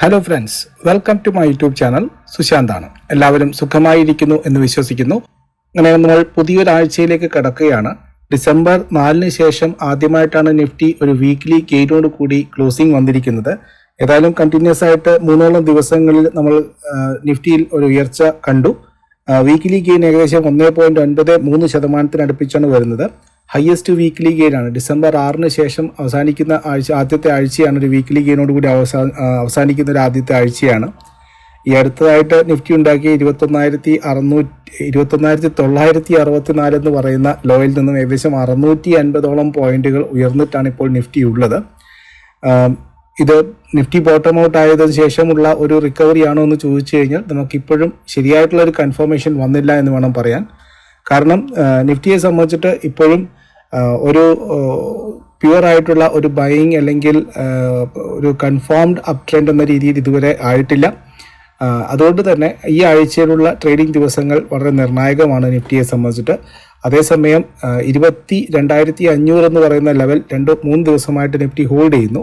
Hello friends welcome to my YouTube channel സുശാന്താണ് എല്ലാവരും സുഖമായിരിക്കുന്നു എന്ന് വിശ്വസിക്കുന്നു. അങ്ങനെ നമ്മൾ പുതിയൊരാഴ്ചയിലേക്ക് കടക്കുകയാണ്. ഡിസംബർ നാലിന് ശേഷം ആദ്യമായിട്ടാണ് നിഫ്റ്റി ഒരു വീക്ക്ലി ഗെയിനോട് കൂടി ക്ലോസിംഗ് വന്നിരിക്കുന്നത്. ഏതായാലും കണ്ടിന്യൂസ് ആയിട്ട് മൂന്നോളം ദിവസങ്ങളിൽ നമ്മൾ നിഫ്റ്റിയിൽ ഒരു ഉയർച്ച കണ്ടു. വീക്ക്ലി ഗെയിൻ ഏകദേശം ഒന്നേ പോയിന്റ് ഒൻപത് മൂന്ന് ശതമാനത്തിനടുപ്പിച്ചാണ് വരുന്നത്. ഹയസ്റ്റ് വീക്ക്ലി ഗെയിൻ ആണ്. ഡിസംബർ ആറിന് ശേഷം അവസാനിക്കുന്ന ആഴ്ച ആദ്യത്തെ ആഴ്ചയാണ് ഒരു വീക്ക്ലി ഗെയിനോട് കൂടി അവസാ അവസാനിക്കുന്ന ഒരു ആദ്യത്തെ ആഴ്ചയാണ്. ഈ അടുത്തതായിട്ട് നിഫ്റ്റി ഉണ്ടാക്കിയ ഇരുപത്തൊന്നായിരത്തി അറുന്നൂറ്റി ഇരുപത്തൊന്നായിരത്തി തൊള്ളായിരത്തി അറുപത്തിനാല് എന്ന് പറയുന്ന ലോയിൽ നിന്നും ഏകദേശം അറുന്നൂറ്റി അൻപതോളം പോയിന്റുകൾ ഉയർന്നിട്ടാണ് ഇപ്പോൾ നിഫ്റ്റി ഉള്ളത്. ഇത് നിഫ്റ്റി ബോട്ടം ഔട്ട് ആയതിനു ശേഷമുള്ള ഒരു റിക്കവറി ആണോ എന്ന് ചോദിച്ചു കഴിഞ്ഞാൽ നമുക്കിപ്പോഴും ശരിയായിട്ടുള്ള ഒരു കൺഫർമേഷൻ വന്നില്ല എന്ന് വേണം പറയാൻ. കാരണം നിഫ്റ്റിയെ സംബന്ധിച്ചിട്ട് ഇപ്പോഴും ഒരു പ്യുവർ ആയിട്ടുള്ള ഒരു ബൈയിങ് അല്ലെങ്കിൽ ഒരു കൺഫേംഡ് അപ് ട്രെൻഡ് എന്ന രീതിയിൽ ഇതുവരെ ആയിട്ടില്ല. അതുകൊണ്ട് തന്നെ ഈ ആഴ്ചയിലുള്ള ട്രേഡിംഗ് ദിവസങ്ങൾ വളരെ നിർണായകമാണ് നിഫ്റ്റിയെ സംബന്ധിച്ചിട്ട്. അതേസമയം ഇരുപത്തി രണ്ടായിരത്തി അഞ്ഞൂറ് എന്ന് പറയുന്ന ലെവൽ രണ്ട് മൂന്ന് ദിവസമായിട്ട് നിഫ്റ്റി ഹോൾഡ് ചെയ്യുന്നു.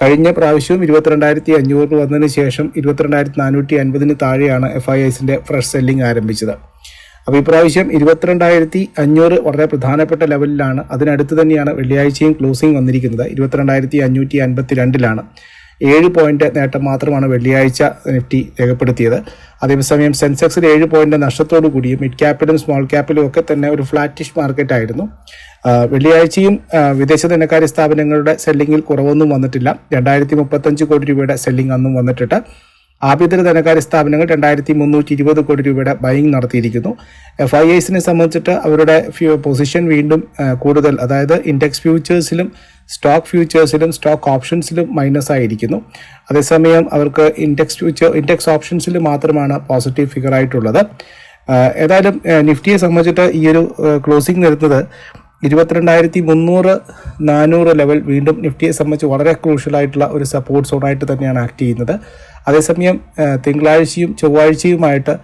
കഴിഞ്ഞ പ്രാവശ്യവും ഇരുപത്തിരണ്ടായിരത്തി അഞ്ഞൂറ് വന്നതിന് ശേഷം ഇരുപത്തിരണ്ടായിരത്തി നാനൂറ്റി അൻപതിന് താഴെയാണ് എഫ് ഐ എസിന്റെ ഫ്രഷ് സെല്ലിംഗ് ആരംഭിച്ചത്. അപ്പോൾ ഇപ്രാവശ്യം ഇരുപത്തിരണ്ടായിരത്തി അഞ്ഞൂറ് വളരെ പ്രധാനപ്പെട്ട ലെവലിലാണ് അതിനടുത്ത് തന്നെയാണ് വെള്ളിയാഴ്ചയും ക്ലോസിംഗ് വന്നിരിക്കുന്നത്. ഇരുപത്തിരണ്ടായിരത്തി അഞ്ഞൂറ്റി അൻപത്തി രണ്ടിലാണ് ഏഴ് പോയിന്റ് നേട്ടം മാത്രമാണ് വെള്ളിയാഴ്ച നിഫ്റ്റി രേഖപ്പെടുത്തിയത്. അതേസമയം സെൻസെക്സിൽ ഏഴ് പോയിന്റ് നഷ്ടത്തോടു കൂടിയും മിഡ് ക്യാപ്പിലും സ്മോൾ ക്യാപ്പിലും ഒക്കെ തന്നെ ഒരു ഫ്ലാറ്റിഷ് മാർക്കറ്റ് ആയിരുന്നു. വെള്ളിയാഴ്ചയും വിദേശ ധനകാര്യ സ്ഥാപനങ്ങളുടെ സെല്ലിങ്ങിൽ കുറവൊന്നും വന്നിട്ടില്ല. രണ്ടായിരത്തി മുപ്പത്തഞ്ച് കോടി രൂപയുടെ സെല്ലിംഗ് അന്നും വന്നിട്ടുണ്ട്. ആഭ്യന്തര ധനകാര്യ സ്ഥാപനങ്ങൾ രണ്ടായിരത്തി മുന്നൂറ്റി ഇരുപത് കോടി രൂപയുടെ ബൈങ് നടത്തിയിരിക്കുന്നു. എഫ് ഐ ഐസിനെ സംബന്ധിച്ചിട്ട് അവരുടെ പൊസിഷൻ വീണ്ടും കൂടുതൽ അതായത് ഇൻഡെക്സ് ഫ്യൂച്ചേഴ്സിലും സ്റ്റോക്ക് ഫ്യൂച്ചേഴ്സിലും സ്റ്റോക്ക് ഓപ്ഷൻസിലും മൈനസ് ആയിരിക്കുന്നു. അതേസമയം അവർക്ക് ഇൻഡെക്സ് ഫ്യൂച്ചർ ഇൻഡെക്സ് ഓപ്ഷൻസിൽ മാത്രമാണ് പോസിറ്റീവ് ഫിഗർ ആയിട്ടുള്ളത്. ഏതായാലും നിഫ്റ്റിയെ സംബന്ധിച്ചിട്ട് ഈ ഒരു ക്ലോസിംഗ് വരുന്നത് ഇരുപത്തിരണ്ടായിരത്തി മുന്നൂറ് നാനൂറ് ലെവൽ വീണ്ടും നിഫ്റ്റിയെ സംബന്ധിച്ച് വളരെ ക്രൂഷ്യൽ ആയിട്ടുള്ള ഒരു സപ്പോർട്ട് സോണായിട്ട് തന്നെയാണ് ആക്ട് ചെയ്യുന്നത്. അതേസമയം തിങ്കളാഴ്ചയും ചൊവ്വാഴ്ചയുമായിട്ട്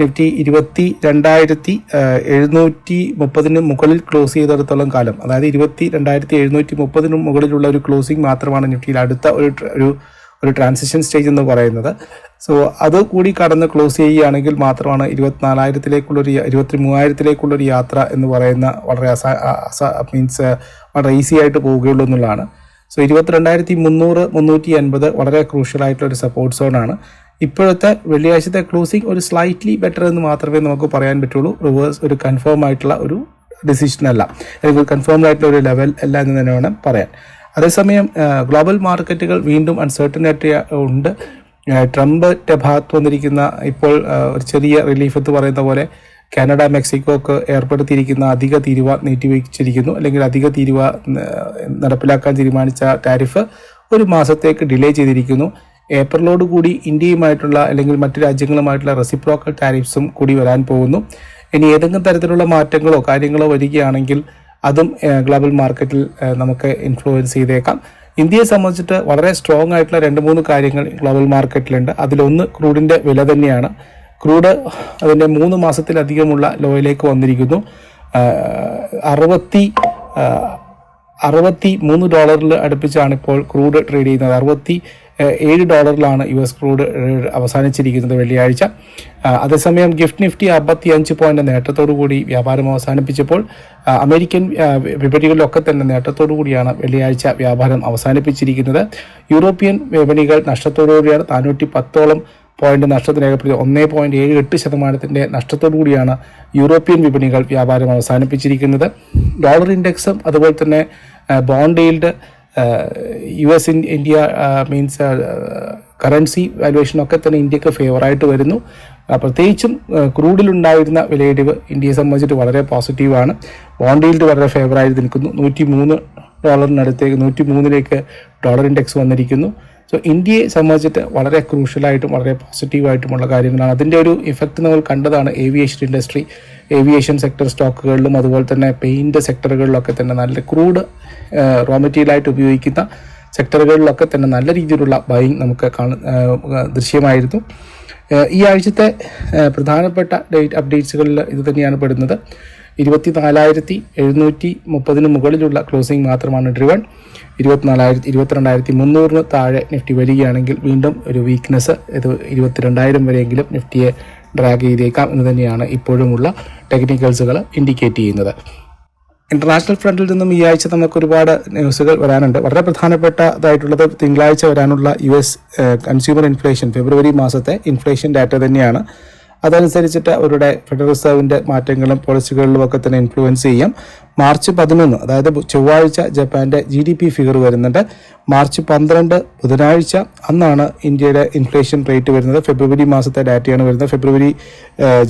നിഫ്റ്റി ഇരുപത്തി രണ്ടായിരത്തി എഴുന്നൂറ്റി മുപ്പതിന് മുകളിൽ ക്ലോസ് ചെയ്തിടത്തോളം കാലം. അതായത് ഇരുപത്തി രണ്ടായിരത്തി എഴുന്നൂറ്റി മുപ്പതിന് മുകളിലുള്ള ഒരു ക്ലോസിംഗ് മാത്രമാണ് നിഫ്റ്റിയിൽ അടുത്ത ഒരു ഒരു ഒരു ട്രാൻസിഷൻ സ്റ്റേജ് എന്ന് പറയുന്നത്. സോ അത് കൂടി കടന്ന് ക്ലോസ് ചെയ്യുകയാണെങ്കിൽ മാത്രമാണ് ഇരുപത്തിനാലായിരത്തിലേക്കുള്ളൊരു ഇരുപത്തി മൂവായിരത്തിലേക്കുള്ളൊരു യാത്ര എന്ന് പറയുന്ന വളരെ മീൻസ് വളരെ ഈസി ആയിട്ട് പോവുകയുള്ളൂ എന്നുള്ളതാണ്. സോ ഇരുപത്തിരണ്ടായിരത്തി മുന്നൂറ് മുന്നൂറ്റി അൻപത് വളരെ ക്രൂഷ്യൽ ആയിട്ടുള്ള ഒരു സപ്പോർട്ട് സോണാണ് ഇപ്പോഴത്തെ വെള്ളിയാഴ്ചത്തെ ക്ലോസിംഗ് ഒരു സ്ലൈറ്റ്ലി ബെറ്റർ എന്ന് മാത്രമേ നമുക്ക് പറയാൻ പറ്റുള്ളൂ. റിവേഴ്സ് ഒരു കൺഫേം ആയിട്ടുള്ള ഒരു ഡിസിഷൻ അല്ല. അല്ലെങ്കിൽ കൺഫേംഡ് ആയിട്ടുള്ള ഒരു ലെവൽ അല്ല എന്ന് തന്നെ വേണം പറയാൻ. അതേസമയം ഗ്ലോബൽ മാർക്കറ്റുകൾ വീണ്ടും അൺസർട്ടനിറ്റി ഉണ്ട്. ട്രംപിന്റെ ഭാഗത്ത് വന്നിരിക്കുന്ന ഇപ്പോൾ ഒരു ചെറിയ റിലീഫ് എന്ന് പറയുന്ന പോലെ കാനഡ മെക്സിക്കോക്ക് ഏർപ്പെടുത്തിയിരിക്കുന്ന അധിക തീരുവ നീട്ടിവെച്ചിരിക്കുന്നു. അല്ലെങ്കിൽ അധിക തീരുവ നടപ്പിലാക്കാൻ തീരുമാനിച്ച ടാരിഫ് ഒരു മാസത്തേക്ക് ഡിലേ ചെയ്തിരിക്കുന്നു. ഏപ്രിലോട് കൂടി ഇന്ത്യയുമായിട്ടുള്ള അല്ലെങ്കിൽ മറ്റു രാജ്യങ്ങളുമായിട്ടുള്ള റെസിപ്രോക്കൽ ടാരിഫ്സും കൂടി വരാൻ പോകുന്നു. ഇനി ഏതെങ്കിലും തരത്തിലുള്ള മാറ്റങ്ങളോ കാര്യങ്ങളോ വരികയാണെങ്കിൽ അതും ഗ്ലോബൽ മാർക്കറ്റിൽ നമുക്ക് ഇൻഫ്ലുവൻസ് ചെയ്തേക്കാം. ഇന്ത്യയെ സംബന്ധിച്ചിട്ട് വളരെ സ്ട്രോങ് ആയിട്ടുള്ള രണ്ട് മൂന്ന് കാര്യങ്ങൾ ഗ്ലോബൽ മാർക്കറ്റിലുണ്ട് അതിലൊന്ന് ക്രൂഡിന്റെ വില തന്നെയാണ്. ക്രൂഡ് അതിന്റെ മൂന്ന് മാസത്തിലധികമുള്ള ലോയിലേക്ക് വന്നിരിക്കുന്നു. അറുപത്തി അറുപത്തി മൂന്ന് ഡോളറിൽ അടുപ്പിച്ചാണ് ഇപ്പോൾ ക്രൂഡ് ട്രേഡ് ചെയ്യുന്നത്. അറുപത്തി ഏഴ് ഡോളറിലാണ് യു എസ് ക്രൂഡ് അവസാനിച്ചിരിക്കുന്നത് വെള്ളിയാഴ്ച. അതേസമയം ഗിഫ്റ്റ് നിഫ്റ്റി അമ്പത്തി അഞ്ച് പോയിന്റ് നേട്ടത്തോടു കൂടി വ്യാപാരം അവസാനിപ്പിച്ചപ്പോൾ അമേരിക്കൻ വിപണികളിലൊക്കെ തന്നെ നേട്ടത്തോടു കൂടിയാണ് വെള്ളിയാഴ്ച വ്യാപാരം അവസാനിപ്പിച്ചിരിക്കുന്നത്. യൂറോപ്യൻ വിപണികൾ നഷ്ടത്തോടുകൂടിയാണ് നാനൂറ്റി പത്തോളം പോയിന്റ് നഷ്ടത്തിന് രേഖപ്പെടുത്തി ഒന്നേ പോയിന്റ് ഏഴ് എട്ട് ശതമാനത്തിന്റെ നഷ്ടത്തോടു കൂടിയാണ് യൂറോപ്യൻ വിപണികൾ വ്യാപാരം അവസാനിപ്പിച്ചിരിക്കുന്നത്. ഡോളർ ഇൻഡെക്സും അതുപോലെ തന്നെ bond U S India means currency വാലുവേഷനൊക്കെ തന്നെ ഇന്ത്യയ്ക്ക് ഫേവറായിട്ട് വരുന്നു. പ്രത്യേകിച്ചും ക്രൂഡിലുണ്ടായിരുന്ന വിലയിടിവ് ഇന്ത്യയെ സംബന്ധിച്ചിട്ട് വളരെ പോസിറ്റീവാണ് ബോണ്ട് വളരെ ഫേവറായിട്ട് നിൽക്കുന്നു. നൂറ്റി മൂന്ന് ഡോളറിനടുത്തേക്ക് നൂറ്റി മൂന്നിലേക്ക് ഡോളർ ഇൻഡെക്സ് വന്നിരിക്കുന്നു. സോ ഇന്ത്യയെ സംബന്ധിച്ചിട്ട് വളരെ ക്രൂഷ്യലായിട്ടും വളരെ പോസിറ്റീവായിട്ടുമുള്ള കാര്യങ്ങളാണ്. അതിന്റെ ഒരു ഇഫക്റ്റ് നമ്മൾ കണ്ടതാണ് ഏവിയേഷൻ ഇൻഡസ്ട്രി ഏവിയേഷൻ സെക്ടർ സ്റ്റോക്കുകളിലും അതുപോലെ തന്നെ പെയിന്റ് സെക്ടറുകളിലൊക്കെ തന്നെ നല്ല ക്രൂഡ് റോ മെറ്റീരിയലായിട്ട് ഉപയോഗിക്കുന്ന സെക്ടറുകളിലൊക്കെ തന്നെ നല്ല രീതിയിലുള്ള ബൈങ് നമുക്ക് കാണ ദൃശ്യമായിരുന്നു. ഈ ആഴ്ചത്തെ പ്രധാനപ്പെട്ട ഡേറ്റ് അപ്ഡേറ്റ്സുകളിൽ ഇത് തന്നെയാണ് പെടുന്നത്. ഇരുപത്തി നാലായിരത്തി എഴുന്നൂറ്റി മുപ്പതിന് മുകളിലുള്ള ക്ലോസിംഗ് മാത്രമാണ് ഡ്രിവൺ ഇരുപത്തിനാലായിരത്തി ഇരുപത്തിരണ്ടായിരത്തി മുന്നൂറിന് താഴെ നിഫ്റ്റി വരികയാണെങ്കിൽ വീണ്ടും ഒരു വീക്ക്നെസ് ഇത് ഇരുപത്തിരണ്ടായിരം വരെയെങ്കിലും നിഫ്റ്റിയെ ഡ്രാഗ് ചെയ്തേക്കാം എന്ന് തന്നെയാണ് ഇപ്പോഴുമുള്ള ടെക്നിക്കൽസുകൾ ഇൻഡിക്കേറ്റ് ചെയ്യുന്നത്. ഇന്റർനാഷണൽ ഫ്രണ്ടിൽ നിന്നും ഈ ആഴ്ച നമുക്ക് ഒരുപാട് ന്യൂസുകൾ വരാനുണ്ട്. വളരെ പ്രധാനപ്പെട്ടതായിട്ടുള്ളത് തിങ്കളാഴ്ച വരാനുള്ള U S consumer inflation February മാസത്തെ ഇൻഫ്ലേഷൻ ഡാറ്റ തന്നെയാണ്. അതനുസരിച്ചിട്ട് അവരുടെ ഫെഡറൽ റിസർവിന്റെ മാറ്റങ്ങളും പോളിസികളിലും ഒക്കെ തന്നെ ഇൻഫ്ലുവൻസ് ചെയ്യും. മാർച്ച് പതിനൊന്ന് അതായത് ചൊവ്വാഴ്ച ജപ്പാന്റെ ജി ഡി പി ഫിഗർ വരുന്നുണ്ട്. മാർച്ച് പന്ത്രണ്ട് ബുധനാഴ്ച അന്നാണ് ഇന്ത്യയുടെ ഇൻഫ്ലേഷൻ റേറ്റ് വരുന്നത്. ഫെബ്രുവരി മാസത്തെ ഡാറ്റയാണ് വരുന്നത്. ഫെബ്രുവരി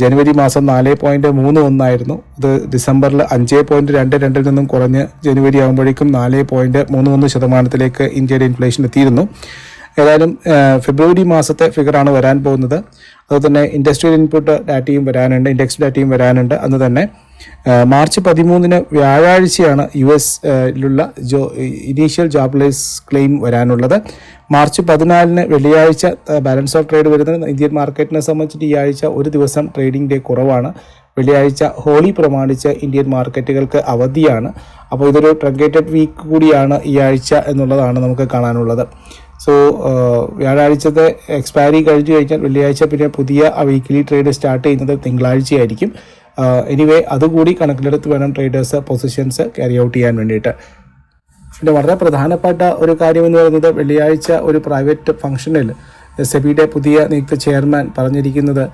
ജനുവരി മാസം നാല് പോയിന്റ് മൂന്ന് ഒന്നായിരുന്നു. ഇത് ഡിസംബറിൽ അഞ്ച് പോയിന്റ് രണ്ട് രണ്ടിൽ നിന്നും കുറഞ്ഞ് ജനുവരി ആകുമ്പോഴേക്കും നാല് പോയിന്റ് മൂന്ന് ഒന്ന് ശതമാനത്തിലേക്ക് ഇന്ത്യയുടെ ഇൻഫ്ലേഷൻ എത്തിയിരുന്നു. ഏതായാലും ഫെബ്രുവരി മാസത്തെ ഫിഗറാണ് വരാൻ പോകുന്നത്. അതുപോലെ തന്നെ ഇൻഡസ്ട്രിയൽ ഇൻപുട്ട് ഡാറ്റയും വരാനുണ്ട് ഇൻഡെക്സ് ഡാറ്റയും വരാനുണ്ട്. അന്ന് തന്നെ മാർച്ച് പതിമൂന്നിന് വ്യാഴാഴ്ചയാണ് യു എസ് ലുള്ള ജോ ഇനീഷ്യൽ ജോബ്ലെസ് ക്ലെയിം വരാനുള്ളത്. മാർച്ച് പതിനാലിന് വെള്ളിയാഴ്ച ബാലൻസ് ഓഫ് ട്രേഡ് വരുന്നത് ഇന്ത്യൻ മാർക്കറ്റിനെ സംബന്ധിച്ചിട്ട് ഈ ആഴ്ച ഒരു ദിവസം ട്രേഡിംഗ് ഡേ കുറവാണ്. വെള്ളിയാഴ്ച ഹോളി പ്രമാണിച്ച് ഇന്ത്യൻ മാർക്കറ്റുകൾക്ക് അവധിയാണ്. അപ്പോൾ ഇതൊരു ട്രങ്കേറ്റഡ് വീക്ക് കൂടിയാണ് ഈ ആഴ്ച എന്നുള്ളതാണ് നമുക്ക് കാണാനുള്ളത്. സോ വ്യാഴാഴ്ചത്തെ എക്സ്പയറി കഴിഞ്ഞു കഴിഞ്ഞാൽ വെള്ളിയാഴ്ച പിന്നെ പുതിയ വീക്കിലി ട്രേഡ് സ്റ്റാർട്ട് ചെയ്യുന്നത് തിങ്കളാഴ്ചയായിരിക്കും. എനിവേ അതുകൂടി കണക്കിലെടുത്ത് വേണം ട്രേഡേഴ്സ് പൊസിഷൻസ് ക്യാരി ഔട്ട് ചെയ്യാൻ വേണ്ടിയിട്ട്. പിന്നെ വളരെ പ്രധാനപ്പെട്ട ഒരു കാര്യം എന്ന് പറയുന്നത് വെള്ളിയാഴ്ച ഒരു പ്രൈവറ്റ് ഫംഗ്ഷനിൽ സെബിയുടെ പുതിയ നിയുക്ത ചെയർമാൻ പറഞ്ഞിരിക്കുന്നത്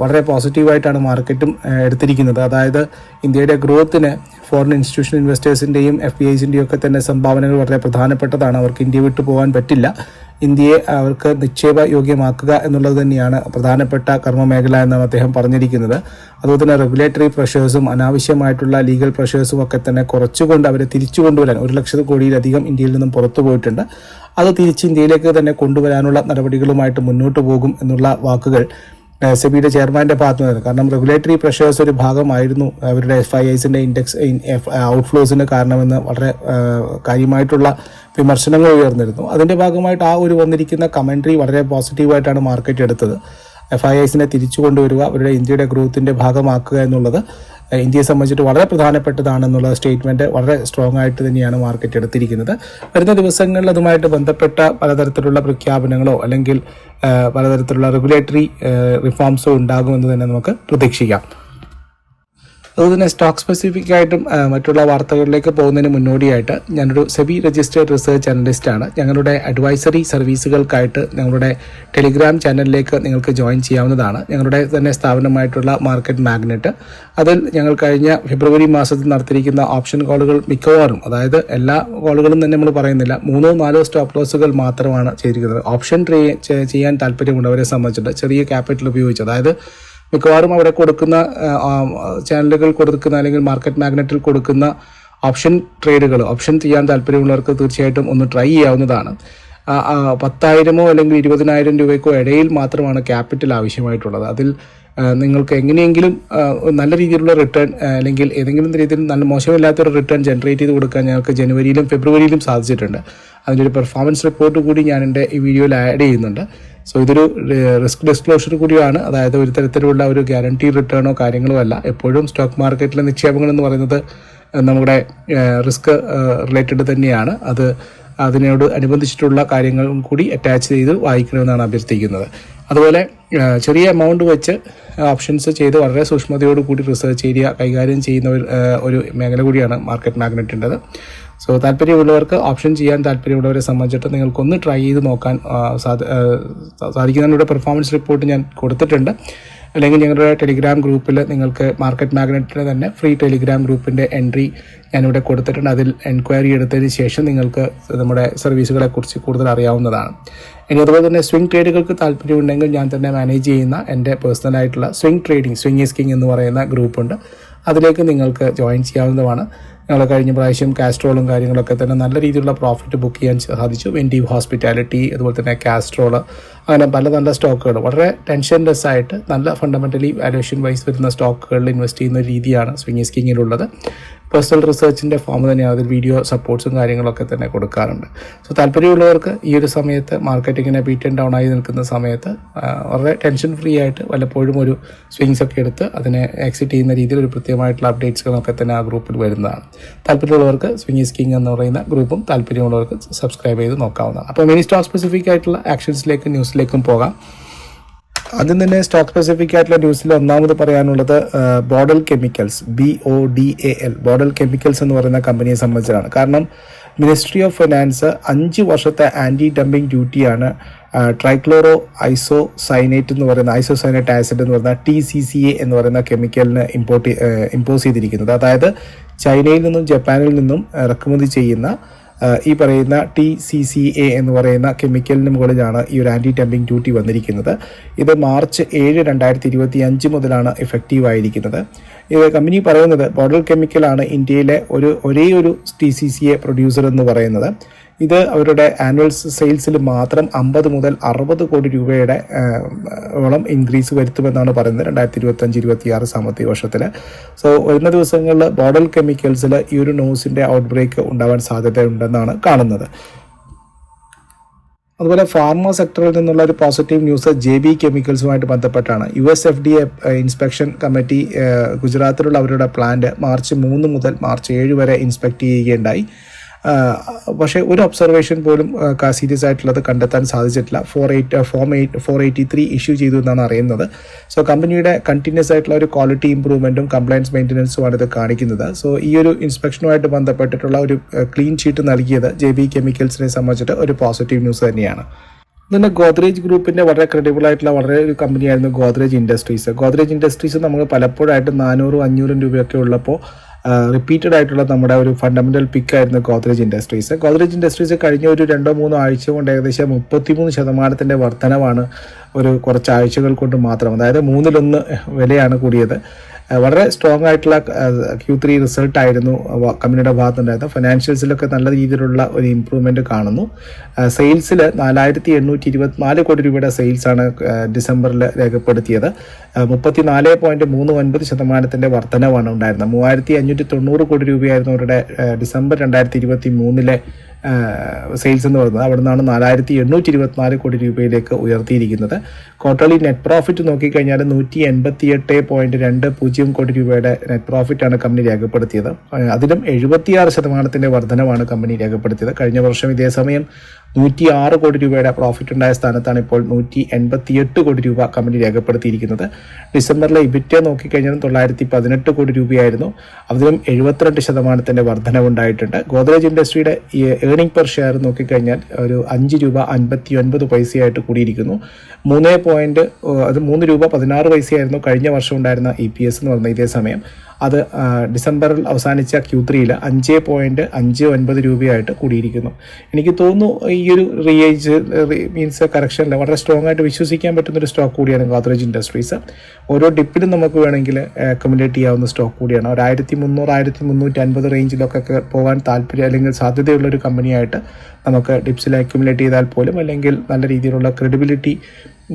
വളരെ പോസിറ്റീവായിട്ടാണ് മാർക്കറ്റും എടുത്തിരിക്കുന്നത്. അതായത് ഇന്ത്യയുടെ ഗ്രോത്തിന് ഫോറിൻ ഇൻസ്റ്റിറ്റ്യൂഷൻ ഇൻവെസ്റ്റേഴ്സിന്റെയും എഫ് ബി ഐസിന്റെയും ഒക്കെ തന്നെ സംഭാവനകൾ വളരെ പ്രധാനപ്പെട്ടതാണ്. അവർക്ക് ഇന്ത്യ വിട്ടു പോകാൻ പറ്റില്ല. ഇന്ത്യയെ അവർക്ക് നിക്ഷേപ യോഗ്യമാക്കുക എന്നുള്ളത് തന്നെയാണ് പ്രധാനപ്പെട്ട കർമ്മമേഖല എന്നാണ് അദ്ദേഹം പറഞ്ഞിരിക്കുന്നത്. അതുപോലെ തന്നെ റെഗുലേറ്ററി പ്രഷേഴ്സും അനാവശ്യമായിട്ടുള്ള ലീഗൽ പ്രഷേഴ്സും ഒക്കെ തന്നെ കുറച്ചുകൊണ്ട് അവരെ തിരിച്ചു കൊണ്ടുവരാൻ ഒരു ലക്ഷത്തി കോടിയിലധികം ഇന്ത്യയിൽ നിന്നും പുറത്തു പോയിട്ടുണ്ട്. അത് തിരിച്ച് ഇന്ത്യയിലേക്ക് തന്നെ കൊണ്ടുവരാനുള്ള നടപടികളുമായിട്ട് മുന്നോട്ട് പോകും എന്നുള്ള വാക്കുകൾ സെബിയുടെ ചെയർമാന്റെ ഭാഗത്തു നിന്ന് കാരണം റെഗുലേറ്ററി പ്രഷേഴ്സ് ഒരു ഭാഗമായിരുന്നു. അവരുടെ എഫ് ഐ ഐസിന്റെ ഇൻഡെക്സ് ഔട്ട്ഫ്ലോസിന് കാരണമെന്ന് വളരെ കാര്യമായിട്ടുള്ള വിമർശനങ്ങൾ ഉയർന്നിരുന്നു. അതിന്റെ ഭാഗമായിട്ട് ആ ഒരു വന്നിരിക്കുന്ന കമൻട്രി വളരെ പോസിറ്റീവായിട്ടാണ് മാർക്കറ്റ് എടുത്തത്. എഫ് ഐ ഐസിനെ തിരിച്ചു കൊണ്ടുവരിക അവരുടെ ഇന്ത്യയുടെ ഗ്രോത്തിന്റെ ഭാഗമാക്കുക എന്നുള്ളത് ഇന്ത്യയെ സംബന്ധിച്ചിട്ട് വളരെ പ്രധാനപ്പെട്ടതാണെന്നുള്ള സ്റ്റേറ്റ്മെന്റ് വളരെ സ്ട്രോങ് ആയിട്ട് തന്നെയാണ് മാർക്കറ്റ് എടുത്തിരിക്കുന്നത്. വരുന്ന ദിവസങ്ങളിൽ അതുമായിട്ട് ബന്ധപ്പെട്ട പലതരത്തിലുള്ള പ്രഖ്യാപനങ്ങളോ അല്ലെങ്കിൽ പലതരത്തിലുള്ള റെഗുലേറ്ററി റിഫോംസോ ഉണ്ടാകുമെന്ന് തന്നെ നമുക്ക് പ്രതീക്ഷിക്കാം. അതുപോലെ തന്നെ സ്റ്റോക്ക് സ്പെസിഫിക് ആയിട്ടും മറ്റുള്ള വാർത്തകളിലേക്ക് പോകുന്നതിന് മുന്നോടിയായിട്ട് ഞാനൊരു സെബി രജിസ്റ്റേർഡ് റിസർച്ച് അനലിസ്റ്റ് ആണ്. ഞങ്ങളുടെ അഡ്വൈസറി സർവീസുകൾക്കായിട്ട് ഞങ്ങളുടെ ടെലിഗ്രാം ചാനലിലേക്ക് നിങ്ങൾക്ക് ജോയിൻ ചെയ്യാവുന്നതാണ്. ഞങ്ങളുടെ തന്നെ സ്ഥാപനമായിട്ടുള്ള മാർക്കറ്റ് മാഗ്നറ്റ് അതിൽ ഞങ്ങൾ കഴിഞ്ഞ ഫെബ്രുവരി മാസത്തിൽ നടത്തിയിരിക്കുന്ന ഓപ്ഷൻ കോളുകൾ മിക്കവാറും അതായത് എല്ലാ കോളുകളും തന്നെ നമ്മൾ പറയുന്നില്ല മൂന്നോ നാലോ സ്റ്റോപ്പ് ലോസുകൾ മാത്രമാണ് ചെയ്തിരിക്കുന്നത്. ഓപ്ഷൻ ട്രേ ചെയ്യാൻ താല്പര്യമുള്ളവരെ സംബന്ധിച്ചിട്ട് ചെറിയ ക്യാപിറ്റൽ ഉപയോഗിച്ച് അതായത് മിക്കവാറും അവിടെ കൊടുക്കുന്ന ചാനലുകൾ കൊടുക്കുന്ന അല്ലെങ്കിൽ മാർക്കറ്റ് മാഗ്നറ്റിൽ കൊടുക്കുന്ന ഓപ്ഷൻ ട്രേഡുകൾ ഓപ്ഷൻ ചെയ്യാൻ താല്പര്യമുള്ളവർക്ക് തീർച്ചയായിട്ടും ഒന്ന് ട്രൈ ചെയ്യാവുന്നതാണ്. പത്തായിരമോ അല്ലെങ്കിൽ ഇരുപതിനായിരം രൂപയ്ക്കോ ഇടയിൽ മാത്രമാണ് ക്യാപിറ്റൽ ആവശ്യമായിട്ടുള്ളത്. അതിൽ നിങ്ങൾക്ക് എങ്ങനെയെങ്കിലും നല്ല രീതിയിലുള്ള റിട്ടേൺ അല്ലെങ്കിൽ ഏതെങ്കിലും രീതിയിൽ നല്ല മോശമില്ലാത്തൊരു റിട്ടേൺ ജനറേറ്റ് ചെയ്ത് കൊടുക്കാൻ ഞങ്ങൾക്ക് ജനുവരിയിലും ഫെബ്രുവരിയിലും സാധിച്ചിട്ടുണ്ട്. അതിന്റെ ഒരു പെർഫോമൻസ് റിപ്പോർട്ട് കൂടി ഞാൻ എന്റെ ഈ വീഡിയോയിൽ ആഡ് ചെയ്യുന്നുണ്ട്. സോ ഇതൊരു റിസ്ക് ഡിസ്ക്ലോഷർ കൂടിയാണ്. അതായത് ഒരു തരത്തിലുള്ള ഒരു ഗ്യാരണ്ടി റിട്ടേണോ കാര്യങ്ങളോ അല്ല. എപ്പോഴും സ്റ്റോക്ക് മാർക്കറ്റിലെ നിക്ഷേപങ്ങൾ എന്ന് പറയുന്നത് നമ്മുടെ റിസ്ക് റിലേറ്റഡ് തന്നെയാണ്. അത് അതിനോട് അനുബന്ധിച്ചിട്ടുള്ള കാര്യങ്ങളും കൂടി അറ്റാച്ച് ചെയ്ത് വായിക്കണമെന്നാണ് അഭ്യർത്ഥിക്കുന്നത്. അതുപോലെ ചെറിയ എമൗണ്ട് വെച്ച് ഓപ്ഷൻസ് ചെയ്ത് വളരെ സൂക്ഷ്മതയോട് കൂടി റിസർച്ച് ഏരിയ കൈകാര്യം ചെയ്യുന്ന ഒരു മേഖല കൂടിയാണ് മാർക്കറ്റ് മാഗ്നറ്റിന്റെത് സോ താല്പര്യമുള്ളവർക്ക് ഓപ്ഷൻ ചെയ്യാൻ താല്പര്യമുള്ളവരെ സംബന്ധിച്ചിട്ട് നിങ്ങൾക്കൊന്ന് ട്രൈ ചെയ്ത് നോക്കാൻ സാധിക്കുന്നതിനുള്ള പെർഫോമൻസ് റിപ്പോർട്ട് ഞാൻ കൊടുത്തിട്ടുണ്ട്. അല്ലെങ്കിൽ ഞങ്ങളുടെ ടെലിഗ്രാം ഗ്രൂപ്പിൽ നിങ്ങൾക്ക് മാർക്കറ്റ് മാഗ്നറ്റിന്റെ തന്നെ ഫ്രീ ടെലിഗ്രാം ഗ്രൂപ്പിന്റെ എൻട്രി ഞാനിവിടെ കൊടുത്തിട്ടുണ്ട്. അതിൽ എൻക്വയറി എടുത്തതിന് ശേഷം നിങ്ങൾക്ക് നമ്മുടെ സർവീസുകളെ കുറിച്ച് കൂടുതൽ അറിയാവുന്നതാണ്. ഇനി അതുപോലെ തന്നെ സ്വിംഗ് ട്രേഡുകൾക്ക് താല്പര്യമുണ്ടെങ്കിൽ ഞാൻ തന്നെ മാനേജ് ചെയ്യുന്ന എന്റെ പേഴ്സണലായിട്ടുള്ള swing trading swing is king എന്ന് പറയുന്ന ഗ്രൂപ്പുണ്ട് അതിലേക്ക് നിങ്ങൾക്ക് ജോയിൻ ചെയ്യാവുന്നതാണ്. ഞങ്ങൾ കഴിഞ്ഞ പ്രാവശ്യം കാസ്ട്രോളും കാര്യങ്ങളൊക്കെ തന്നെ നല്ല രീതിയിലുള്ള പ്രോഫിറ്റ് ബുക്ക് ചെയ്യാൻ സാധിച്ചു. വെൻഡീവ് ഹോസ്പിറ്റാലിറ്റി അതുപോലെ തന്നെ കാസ്ട്രോൾ അങ്ങനെ പല നല്ല സ്റ്റോക്കുകൾ വളരെ ടെൻഷൻലെസ് ആയിട്ട് നല്ല ഫണ്ടമെന്റലി വാലുവേഷൻ വൈസ് വരുന്ന സ്റ്റോക്കുകളിൽ ഇൻവെസ്റ്റ് ചെയ്യുന്ന രീതിയാണ് സ്വിങ്ങി സ്കീങ്ങിലുള്ളത് പേഴ്സണൽ റിസർച്ചിന്റെ ഫോം തന്നെ അതിൽ വീഡിയോ സപ്പോർട്ട്സും കാര്യങ്ങളൊക്കെ തന്നെ കൊടുക്കാറുണ്ട്. സോ താല്പര്യമുള്ളവർക്ക് ഈ ഒരു സമയത്ത് മാർക്കറ്റിങ്ങിനെ ബീറ്റ് ആൻഡ് ഡൗൺ ആയി നിൽക്കുന്ന സമയത്ത് വളരെ ടെൻഷൻ ഫ്രീ ആയിട്ട് വല്ലപ്പോഴും ഒരു സ്വിങ്സ് ഒക്കെ എടുത്ത് അതിനെ എക്സിറ്റ് ചെയ്യുന്ന രീതിയിൽ ഒരു കൃത്യമായിട്ടുള്ള അപ്ഡേറ്റ്സുകളൊക്കെ തന്നെ ആ ഗ്രൂപ്പിൽ വരുന്നതാണ്. താല്പര്യമുള്ളവർക്ക് സ്വിങ്ങി സ്കിങ് എന്ന് പറയുന്ന ഗ്രൂപ്പും താല്പര്യമുള്ളവർക്ക് സബ്സ്ക്രൈബ് ചെയ്ത് നോക്കാവുന്നതാണ്. അപ്പോൾ മിനി സ്റ്റോക്ക് സ്പെസിഫിക് ആയിട്ടുള്ള ആക്ഷൻസിലേക്കും ന്യൂസിലേക്കും പോകാം. ആദ്യം തന്നെ സ്റ്റോക്ക് സ്പെസിഫിക് ആയിട്ടുള്ള ന്യൂസിൽ ഒന്നാമത് പറയാനുള്ളത് Bodal chemicals B O D A L Bodal chemicals എന്ന് പറയുന്ന കമ്പനിയെ സംബന്ധിച്ചാണ്. കാരണം മിനിസ്ട്രി ഓഫ് ഫിനാൻസ് അഞ്ച് വർഷത്തെ ആന്റി ഡംപിംഗ് ഡ്യൂട്ടിയാണ് ട്രൈക്ലോറോ ഐസോ സൈനേറ്റ് എന്ന് പറയുന്ന ഐസോ സൈനേറ്റ് ആസിഡ് എന്ന് പറയുന്ന ടി സി സി എ എന്ന് പറയുന്ന കെമിക്കലിന് ഇമ്പോർട്ട് ഇമ്പോസ് ചെയ്തിരിക്കുന്നത്. അതായത് ചൈനയിൽ നിന്നും ജപ്പാനിൽ നിന്നും ഇറക്കുമതി ചെയ്യുന്ന ഈ പറയുന്ന ടി സി സി എ എന്ന് പറയുന്ന കെമിക്കലിന് മുകളിലാണ് ഈ ഒരു ആന്റി ടെമ്പിംഗ് ഡ്യൂട്ടി വന്നിരിക്കുന്നത്. ഇത് മാർച്ച് ഏഴ് രണ്ടായിരത്തി ഇരുപത്തി അഞ്ച് മുതലാണ് എഫക്റ്റീവ് ആയിരിക്കുന്നത്. ഇത് കമ്പനി പറയുന്നത് ബോഡൽ കെമിക്കലാണ് ഇന്ത്യയിലെ ഒരു ഒരേ ഒരു T C C A producer എന്ന് പറയുന്നത്. ഇത് അവരുടെ ആനുവൽ സെയിൽസിൽ മാത്രം അമ്പത് മുതൽ അറുപത് കോടി രൂപയുടെ ഓളം ഇൻക്രീസ് വരുത്തുമെന്നാണ് പറയുന്നത് രണ്ടായിരത്തി ഇരുപത്തി അഞ്ച് ഇരുപത്തി ആറ് സാമ്പത്തിക വർഷത്തിൽ സോ വരുന്ന ദിവസങ്ങളിൽ ബോഡൽ കെമിക്കൽസിൽ ഈ ഒരു നോസിന്റെ ഔട്ട് ബ്രേക്ക് ഉണ്ടാവാൻ സാധ്യതയുണ്ടെന്നാണ് കാണുന്നത്. അതുപോലെ ഫാർമ സെക്ടറിൽ നിന്നുള്ള ഒരു പോസിറ്റീവ് ന്യൂസ് ജെ ബി കെമിക്കൽസുമായിട്ട് ബന്ധപ്പെട്ടാണ്. U S F D A inspection committee ഗുജറാത്തിലുള്ള അവരുടെ പ്ലാന്റ് മാർച്ച് മൂന്ന് മുതൽ മാർച്ച് ഏഴ് വരെ ഇൻസ്പെക്ട് ചെയ്യുകയുണ്ടായി. പക്ഷേ ഒരു ഒബ്സർവേഷൻ പോലും സീരിയസ് ആയിട്ടുള്ളത് കണ്ടെത്താൻ സാധിച്ചിട്ടില്ല. Four eight form eight four eighty three issue ചെയ്തു എന്നാണ് അറിയുന്നത്. സോ കമ്പനിയുടെ കണ്ടിന്യൂസ് ആയിട്ടുള്ള ഒരു ക്വാളിറ്റി ഇംപ്രൂവ്മെന്റും കംപ്ലയൻസ് മെയിന്റനൻസുമാണ് ഇത് കാണിക്കുന്നത്. സോ ഈ ഒരു ഇൻസ്പെക്ഷനുമായിട്ട് ബന്ധപ്പെട്ടിട്ടുള്ള ഒരു ക്ലീൻ ഷീറ്റ് നൽകിയത് ജെ ബി കെമിക്കൽസിനെ സംബന്ധിച്ചിട്ട് ഒരു പോസിറ്റീവ് ന്യൂസ് തന്നെയാണ്. പിന്നെ ഗോദ്രേജ് ഗ്രൂപ്പിന്റെ വളരെ ക്രെഡിബിൾ ആയിട്ടുള്ള വളരെ ഒരു കമ്പനിയായിരുന്നു ഗോദ്രേജ് ഇൻഡസ്ട്രീസ് ഗോദ്രേജ് ഇൻഡസ്ട്രീസ് നമ്മൾ പലപ്പോഴായിട്ട് നാനൂറും അഞ്ഞൂറും രൂപയൊക്കെ ഉള്ളപ്പോൾ റിപ്പീറ്റഡ് ആയിട്ടുള്ള നമ്മുടെ ഒരു ഫണ്ടമെന്റൽ പിക്കായിരുന്നു ഗോദ്രേജ് ഇൻഡസ്ട്രീസ് ഗോദ്രേജ് ഇൻഡസ്ട്രീസ് കഴിഞ്ഞ ഒരു രണ്ടോ മൂന്നോ ആഴ്ച കൊണ്ട് ഏകദേശം മുപ്പത്തിമൂന്ന് ശതമാനത്തിന്റെ വർധനവാണ് ഒരു കുറച്ച് ആഴ്ചകൾ കൊണ്ട് മാത്രം. അതായത് മൂന്നിലൊന്ന് വിലയാണ് കൂടിയത്. വളരെ സ്ട്രോങ് ആയിട്ടുള്ള ക്യൂ ത്രീ റിസൾട്ട് ആയിരുന്നു കമ്പനിയുടെ ഭാഗത്തുണ്ടായിരുന്നത്. ഫിനാൻഷ്യൽസിലൊക്കെ നല്ല രീതിയിലുള്ള ഒരു ഇമ്പ്രൂവ്മെന്റ് കാണുന്നു. സെയിൽസിൽ നാലായിരത്തി എണ്ണൂറ്റി ഇരുപത്തിനാല് കോടി രൂപയുടെ സെയിൽസാണ് ഡിസംബറിൽ രേഖപ്പെടുത്തിയത്. മുപ്പത്തി നാല് പോയിന്റ് മൂന്ന് ഒൻപത് ശതമാനത്തിന്റെ വർധനവാണ് ഉണ്ടായിരുന്നത്. മൂവായിരത്തി അഞ്ഞൂറ്റി തൊണ്ണൂറ് കോടി രൂപയായിരുന്നു അവരുടെ ഡിസംബർ രണ്ടായിരത്തി ഇരുപത്തി മൂന്നിലെ സെയിൽസ് എന്ന് പറയുന്നത് അവിടെ നിന്നാണ് നാലായിരത്തി എണ്ണൂറ്റി ഇരുപത്തിനാല് കോടി രൂപയിലേക്ക് ഉയർത്തിയിരിക്കുന്നത്. ക്വാർട്ടർലി നെറ്റ് പ്രോഫിറ്റ് നോക്കിക്കഴിഞ്ഞാൽ നൂറ്റി എൺപത്തി എട്ട് രണ്ട് പൂജ്യം കോടി രൂപയുടെ നെറ്റ് പ്രോഫിറ്റാണ് കമ്പനി രേഖപ്പെടുത്തിയത്. അതിലും എഴുപത്തിയാറ് ശതമാനത്തിന്റെ വർധനമാണ് കമ്പനി രേഖപ്പെടുത്തിയത്. കഴിഞ്ഞ വർഷം ഇതേ സമയം നൂറ്റി ആറ് കോടി രൂപയുടെ പ്രോഫിറ്റ് ഉണ്ടായ സ്ഥാനത്താണ് ഇപ്പോൾ നൂറ്റി എൺപത്തി എട്ട് കോടി രൂപ കമ്പനി രേഖപ്പെടുത്തിയിരിക്കുന്നത്. ഡിസംബറിലെ ഇബിറ്റ നോക്കിക്കഴിഞ്ഞാൽ തൊള്ളായിരത്തി പതിനെട്ട് കോടി രൂപയായിരുന്നു. അതിലും എഴുപത്തിരണ്ട് ശതമാനത്തിന്റെ വർധനവുണ്ടായിട്ടുണ്ട്. ഗോദ്രേജ് ഇൻഡസ്ട്രിയുടെ ഈ ഏണിംഗ് പെർ ഷെയർ നോക്കിക്കഴിഞ്ഞാൽ ഒരു അഞ്ച് രൂപ അൻപത്തി ഒൻപത് പൈസയായിട്ട് കൂടിയിരിക്കുന്നു. മൂന്ന് പോയിന്റ് അത് മൂന്ന് രൂപ പതിനാറ് പൈസയായിരുന്നു കഴിഞ്ഞ വർഷം ഉണ്ടായിരുന്ന ഇ പി എസ് എന്ന് പറഞ്ഞ ഇതേ സമയം. അത് ഡിസംബറിൽ അവസാനിച്ച ക്യൂ ത്രീയിൽ അഞ്ച് പോയിന്റ് അഞ്ച് ഒൻപത് രൂപയായിട്ട് കൂടിയിരിക്കുന്നു. എനിക്ക് തോന്നുന്നു ഈ ഒരു റിയേജ് മീൻസ് കറക്ഷനിൽ വളരെ സ്ട്രോങ് ആയിട്ട് വിശ്വസിക്കാൻ പറ്റുന്ന ഒരു സ്റ്റോക്ക് കൂടിയാണ് ഗോദ്രേജ് ഇൻഡസ്ട്രീസ് ഓരോ ഡിപ്പിലും നമുക്ക് വേണമെങ്കിൽ അക്കോമഡേറ്റ് ചെയ്യാവുന്ന സ്റ്റോക്ക് കൂടിയാണ്. ഒരു ആയിരത്തി മുന്നൂറ് ആയിരത്തി മുന്നൂറ്റി അൻപത് റേഞ്ചിലൊക്കെ പോകാൻ താല്പര്യം അല്ലെങ്കിൽ സാധ്യതയുള്ള ഒരു കമ്പനിയായിട്ട് നമുക്ക് ഡിപ്സിൽ അക്യുമുലേറ്റ് ചെയ്താൽ പോലും അല്ലെങ്കിൽ നല്ല രീതിയിലുള്ള ക്രെഡിബിലിറ്റി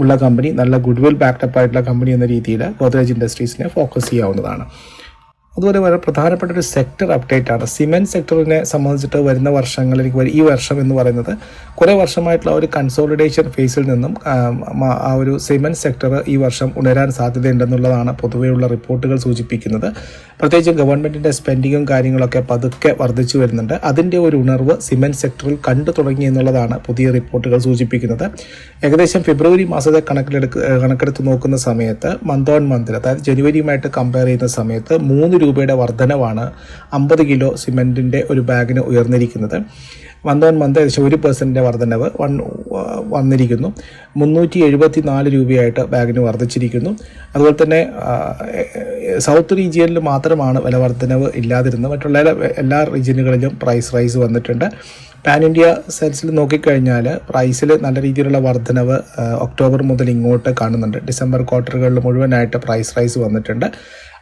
ഉള്ള കമ്പനി നല്ല ഗുഡ് വിൽ ബാക്കപ്പ് ആയിട്ടുള്ള കമ്പനി എന്ന രീതിയിൽ ഗോദ്രേജ് ഇൻഡസ്ട്രീസിനെ ഫോക്കസ് ചെയ്യാവുന്നതാണ്. അതുപോലെ വളരെ പ്രധാനപ്പെട്ട ഒരു സെക്ടർ അപ്ഡേറ്റ് ആണ്. സിമെന്റ് സെക്ടറിനെ സംബന്ധിച്ചിട്ട് വരുന്ന വർഷങ്ങളിൽ എനിക്ക് ഈ വർഷം എന്ന് പറയുന്നത് കുറേ വർഷമായിട്ടുള്ള ഒരു കൺസോളിഡേഷൻ ഫേസിൽ നിന്നും ആ, ഒരു സിമെന്റ് സെക്ടർ ഈ വർഷം ഉണരാൻ സാധ്യതയുണ്ടെന്നുള്ളതാണ് പൊതുവെയുള്ള റിപ്പോർട്ടുകൾ സൂചിപ്പിക്കുന്നത്. പ്രത്യേകിച്ച് ഗവൺമെന്റിന്റെ സ്പെൻഡിങ്ങും കാര്യങ്ങളൊക്കെ പതുക്കെ വർദ്ധിച്ചു വരുന്നുണ്ട്. അതിന്റെ ഒരു ഉണർവ് സിമെന്റ് സെക്ടറിൽ കണ്ടു തുടങ്ങി എന്നുള്ളതാണ് പുതിയ റിപ്പോർട്ടുകൾ സൂചിപ്പിക്കുന്നത്. ഏകദേശം ഫെബ്രുവരി മാസത്തെ കണക്കിലെടുക്ക് കണക്കെടുത്ത് നോക്കുന്ന സമയത്ത് മന്ത് ഓൺ മന്തിൽ അതായത് ജനുവരിയുമായിട്ട് കമ്പയർ ചെയ്യുന്ന സമയത്ത് മൂന്ന് രൂപയുടെ വർധനവാണ് അമ്പത് കിലോ സിമെന്റിന്റെ ഒരു ബാഗിന് ഉയർന്നിരിക്കുന്നത്. മന്ത് ഓൺ മന്ത് ഏകദേശം ഒരു പെർസെന്റിന്റെ വർധനവ് വൺ വന്നിരിക്കുന്നു. മുന്നൂറ്റി എഴുപത്തി നാല് രൂപയായിട്ട് ബാഗിന് വർദ്ധിച്ചിരിക്കുന്നു അതുപോലെ തന്നെ സൗത്ത് റീജിയനിൽ മാത്രമാണ് വില വർധനവ് ഇല്ലാതിരുന്നത്. മറ്റുള്ള എല്ലാ- റീജിയനുകളിലും പ്രൈസ് റൈസ് വന്നിട്ടുണ്ട്. പാൻ ഇന്ത്യ സെൽസിൽ നോക്കിക്കഴിഞ്ഞാൽ പ്രൈസിൽ നല്ല രീതിയിലുള്ള വർധനവ് ഒക്ടോബർ മുതൽ ഇങ്ങോട്ട് കാണുന്നുണ്ട്. ഡിസംബർ ക്വാർട്ടറുകളിൽ മുഴുവനായിട്ട് പ്രൈസ് റൈസ് വന്നിട്ടുണ്ട്.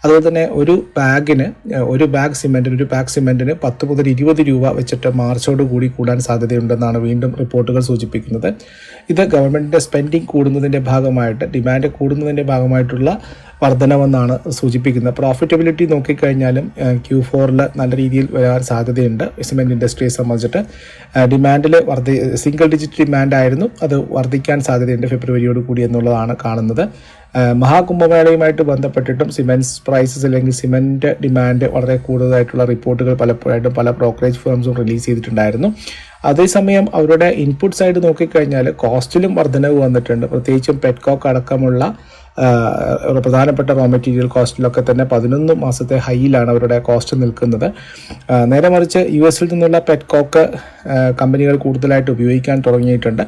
അതുപോലെ തന്നെ ഒരു ബാഗിന് ഒരു ബാഗ് സിമെന്റിന് ഒരു ബാഗ് സിമെന്റിന് പത്ത് മുതൽ ഇരുപത് രൂപ വെച്ചിട്ട് മാർച്ചോട് കൂടി കൂടാൻ സാധ്യതയുണ്ടെന്നാണ് വീണ്ടും റിപ്പോർട്ടുകൾ സൂചിപ്പിക്കുന്നത്. ഇത് ഗവൺമെന്റിന്റെ സ്പെൻഡിങ് കൂടുന്നതിന്റെ ഭാഗമായിട്ട് ഡിമാൻഡ് കൂടുന്നതിന്റെ ഭാഗമായിട്ടുള്ള വർധനമെന്നാണ് സൂചിപ്പിക്കുന്നത്. പ്രോഫിറ്റബിലിറ്റി നോക്കിക്കഴിഞ്ഞാലും ക്യൂ ഫോറിൽ നല്ല രീതിയിൽ വരാൻ സാധ്യതയുണ്ട്. സിമെന്റ് ഇൻഡസ്ട്രിയെ സംബന്ധിച്ചിട്ട്. ഡിമാൻഡിൽ വർദ്ധി സിംഗിൾ ഡിജിറ്റ് ഡിമാൻഡ് ആയിരുന്നു. അത് വർദ്ധിക്കാൻ സാധ്യതയുണ്ട് ഫെബ്രുവരിയോട് കൂടി എന്നുള്ളതാണ് കാണുന്നത്. മഹാകുംഭമേളയുമായിട്ട് ബന്ധപ്പെട്ടിട്ടും സിമെന്റ്സ് പ്രൈസസ് അല്ലെങ്കിൽ സിമെന്റ് ഡിമാൻഡ് വളരെ കൂടുതലായിട്ടുള്ള റിപ്പോർട്ടുകൾ പലപ്പോഴായിട്ടും പല ബ്രോക്കറേജ് ഫേംസും റിലീസ് ചെയ്തിട്ടുണ്ടായിരുന്നു. അതേസമയം അവരുടെ ഇൻപുട്ട് സൈഡ് നോക്കിക്കഴിഞ്ഞാൽ കോസ്റ്റിലും വർധനവ് വന്നിട്ടുണ്ട്. പ്രത്യേകിച്ചും പെറ്റ്കോക്ക് അടക്കമുള്ള പ്രധാനപ്പെട്ട റോ മെറ്റീരിയൽ കോസ്റ്റിലൊക്കെ തന്നെ പതിനൊന്ന് മാസത്തെ ഹൈയിലാണ് അവരുടെ കോസ്റ്റ് നിൽക്കുന്നത്. നേരെ മറിച്ച് യു എസിൽ നിന്നുള്ള പെറ്റ്കോക്ക് കമ്പനികൾ കൂടുതലായിട്ട് ഉപയോഗിക്കാൻ തുടങ്ങിയിട്ടുണ്ട്.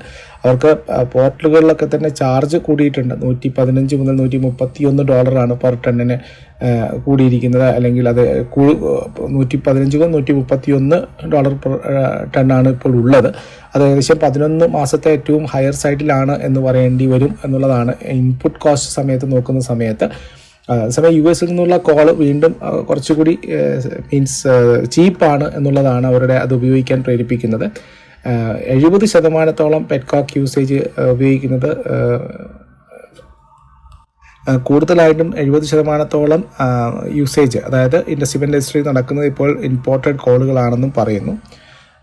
അവർക്ക് പോർട്ടലുകളിലൊക്കെ തന്നെ ചാർജ് കൂടിയിട്ടുണ്ട്. നൂറ്റി പതിനഞ്ച് മുതൽ നൂറ്റി മുപ്പത്തി ഒന്ന് ഡോളറാണ് പെർ ടണ്ണിന് കൂടിയിരിക്കുന്നത്. അല്ലെങ്കിൽ അത് നൂറ്റി പതിനഞ്ച് മുതൽ നൂറ്റി മുപ്പത്തി ഒന്ന് ഡോളർ പെർ ടണ്ണാണ് ഇപ്പോൾ ഉള്ളത്. അത് ഏകദേശം പതിനൊന്ന് മാസത്തെ ഏറ്റവും ഹയർ സൈഡിലാണ് എന്ന് പറയേണ്ടി വരും എന്നുള്ളതാണ് ഇൻപുട്ട് കോസ്റ്റ് സമയത്ത് നോക്കുന്ന സമയത്ത്. അതേസമയം യു എസിൽ നിന്നുള്ള കോൾ വീണ്ടും കുറച്ചുകൂടി മീൻസ് ചീപ്പാണ് എന്നുള്ളതാണ് അവരുടെ അത് ഉപയോഗിക്കാൻ പ്രേരിപ്പിക്കുന്നത്. എഴുപത് ശതമാനത്തോളം പെറ്റ്കോക്ക് യൂസേജ് ഉപയോഗിക്കുന്നത് കൂടുതലായിട്ടും എഴുപത് ശതമാനത്തോളം യൂസേജ് അതായത് ഇൻഡസ്ട്രി ഇൻഡസ്ട്രി നടക്കുന്നത് ഇപ്പോൾ ഇമ്പോർട്ടഡ് കോളുകളാണെന്നും പറയുന്നു.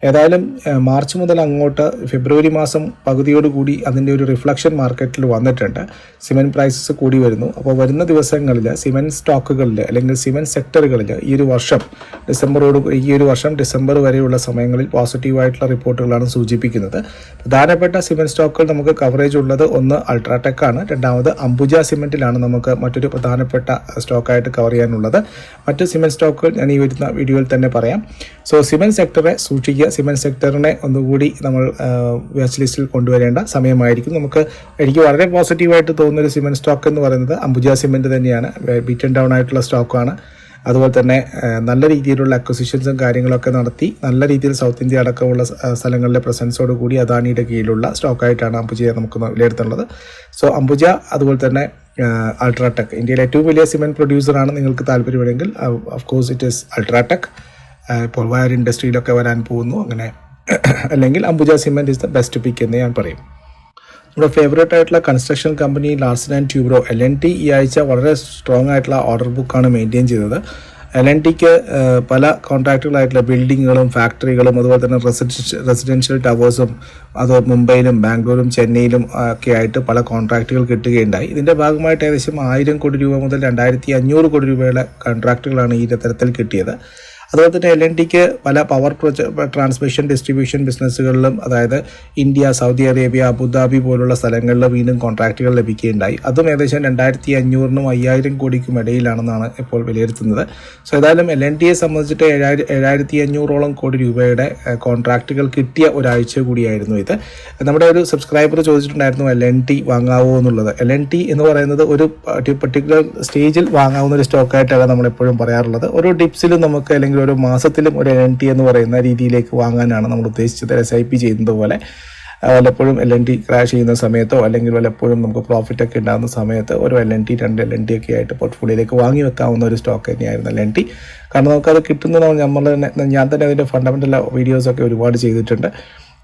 ഏതായാലും മാർച്ച് മുതൽ അങ്ങോട്ട് ഫെബ്രുവരി മാസം പകുതിയോടുകൂടി അതിന്റെ ഒരു റിഫ്ലക്ഷൻ മാർക്കറ്റിൽ വന്നിട്ടുണ്ട്. സിമെന്റ് പ്രൈസസ് കൂടി വരുന്നു. അപ്പോൾ വരുന്ന ദിവസങ്ങളിൽ സിമെന്റ് സ്റ്റോക്കുകളിൽ അല്ലെങ്കിൽ സിമെന്റ് സെക്ടറുകളിൽ ഈ ഒരു വർഷം ഡിസംബറോട് ഈ ഒരു വർഷം ഡിസംബർ വരെയുള്ള സമയങ്ങളിൽ പോസിറ്റീവായിട്ടുള്ള റിപ്പോർട്ടുകളാണ് സൂചിപ്പിക്കുന്നത്. പ്രധാനപ്പെട്ട സിമെന്റ് സ്റ്റോക്കുകൾ നമുക്ക് കവറേജ് ഉള്ളത് ഒന്ന് അൾട്രാടെക് ആണ്. രണ്ടാമത് അംബുജ സിമെന്റിലാണ് നമുക്ക് മറ്റൊരു പ്രധാനപ്പെട്ട സ്റ്റോക്കായിട്ട് കവർ ചെയ്യാനുള്ളത്. മറ്റ് സിമെന്റ് സ്റ്റോക്കുകൾ ഞാൻ ഈ വരുന്ന വീഡിയോയിൽ തന്നെ പറയാം. സോ സിമെന്റ് സെക്ടറെ സൂക്ഷിക്കുക. സിമെന്റ് സെക്ടറിനെ ഒന്നുകൂടി നമ്മൾ വാച്ച് ലിസ്റ്റിൽ കൊണ്ടുവരേണ്ട സമയമായിരിക്കും. നമുക്ക് എനിക്ക് വളരെ പോസിറ്റീവായിട്ട് തോന്നുന്ന ഒരു സിമെന്റ് സ്റ്റോക്ക് എന്ന് പറയുന്നത് അംബുജ സിമെന്റ് തന്നെയാണ്. ബീറ്റൻ ഡൗൺ ആയിട്ടുള്ള സ്റ്റോക്കാണ്. അതുപോലെ തന്നെ നല്ല രീതിയിലുള്ള അക്വസിഷൻസും കാര്യങ്ങളൊക്കെ നടത്തി നല്ല രീതിയിൽ സൗത്ത് ഇന്ത്യ അടക്കമുള്ള സ്ഥലങ്ങളിലെ പ്രസൻസോട് കൂടി അദാനിയുടെ കീഴിലുള്ള സ്റ്റോക്കായിട്ടാണ് അംബുജയെ നമുക്ക് വിലയിരുത്തുന്നത് സോ അംബുജ അതുപോലെ തന്നെ അൾട്രാടെക് ഇന്ത്യയിലെ ഏറ്റവും വലിയ സിമെന്റ് പ്രൊഡ്യൂസറാണ് നിങ്ങൾക്ക് താല്പര്യമുണ്ടെങ്കിൽ of course it is UltraTech ഇപ്പോൾ വയർ ഇൻഡസ്ട്രിയിലൊക്കെ വരാൻ പോകുന്നു. അങ്ങനെ അല്ലെങ്കിൽ Ambuja cement is the best pick എന്ന് ഞാൻ പറയും. നമ്മുടെ ഫേവറേറ്റ് ആയിട്ടുള്ള construction company Larsen and Toubro L N T ഈ ആഴ്ച വളരെ സ്ട്രോങ് ആയിട്ടുള്ള ഓർഡർ ബുക്കാണ് മെയിന്റെയിൻ ചെയ്തത്. എൽ എൻ ടിക്ക് പല കോൺട്രാക്റ്റുകളായിട്ടുള്ള ബിൽഡിങ്ങുകളും ഫാക്ടറികളും അതുപോലെ തന്നെ റെസിഡൻഷ്യൽ ടവേഴ്സും അത് മുംബൈയിലും ബാംഗ്ലൂരും ചെന്നൈയിലും ഒക്കെ ആയിട്ട് പല കോൺട്രാക്റ്റുകൾ കിട്ടുകയുണ്ടായി. ഇതിന്റെ ഭാഗമായിട്ട് ഏകദേശം ആയിരം കോടി രൂപ മുതൽ രണ്ടായിരത്തി അഞ്ഞൂറ് കോടി രൂപയുടെ കോൺട്രാക്റ്റുകളാണ് ഈ തരത്തിൽ കിട്ടിയത്. അതുപോലെ തന്നെ എൽ എൻ ടിക്ക് പല പവർ ട്രാൻസ്മിഷൻ ഡിസ്ട്രിബ്യൂഷൻ ബിസിനസ്സുകളിലും അതായത് ഇന്ത്യ സൗദി അറേബ്യ അബുദാബി പോലുള്ള സ്ഥലങ്ങളിൽ വീണ്ടും കോൺട്രാക്റ്റുകൾ ലഭിക്കുകയുണ്ടായി. അതും ഏകദേശം രണ്ടായിരത്തി അഞ്ഞൂറിനും അയ്യായിരം കോടിക്കും ഇടയിലാണെന്നാണ് ഇപ്പോൾ വിലയിരുത്തുന്നത്. സോ ഏതായാലും എൽ എൻ ടിയെ സംബന്ധിച്ചിട്ട് ഏഴായിരം ഏഴായിരത്തി അഞ്ഞൂറോളം കോടി രൂപയുടെ കോൺട്രാക്റ്റുകൾ കിട്ടിയ ഒരാഴ്ച കൂടിയായിരുന്നു ഇത്. നമ്മുടെ ഒരു സബ്സ്ക്രൈബർ ചോദിച്ചിട്ടുണ്ടായിരുന്നു എൽ എൻ ടി വാങ്ങാവോ എന്നുള്ളത്. എൽ എൻ ടി എന്ന് പറയുന്നത് ഒരു പർട്ടിക്കുലർ സ്റ്റേജിൽ വാങ്ങാവുന്ന ഒരു സ്റ്റോക്കായിട്ടാണ് നമ്മളെപ്പോഴും പറയാറുള്ളത്. ഓരോ ടിപ്സിലും നമുക്ക് അല്ലെങ്കിൽ ഓരോ മാസത്തിലും ഒരു എൽ എൻ ടി എന്ന് പറയുന്ന രീതിയിലേക്ക് വാങ്ങാനാണ് നമ്മൾ ഉദ്ദേശിച്ചത്. എസ് ഐ പി ചെയ്യുന്നത് പോലെ വല്ലപ്പോഴും എൽ എൻ ടി ക്രാഷ് ചെയ്യുന്ന സമയത്തോ അല്ലെങ്കിൽ വല്ലപ്പോഴും നമുക്ക് പ്രോഫിറ്റ് ഒക്കെ ഉണ്ടാകുന്ന സമയത്ത് ഒരു എൽ എൻ ടി രണ്ട് എൽ എൻ ടി ഒക്കെ ആയിട്ട് പോർട്ട്ഫോളിയോയിലേക്ക് വാങ്ങി വെക്കാവുന്ന ഒരു സ്റ്റോക്ക് തന്നെയായിരുന്നു എൽ എൻ ടി കാരണം നമുക്കത് കിട്ടുന്നത് നമ്മൾ തന്നെ ഞാൻ തന്നെ അതിന്റെ ഫണ്ടമെന്റൽ വീഡിയോസൊക്കെ ഒരുപാട് ചെയ്തിട്ടുണ്ട്.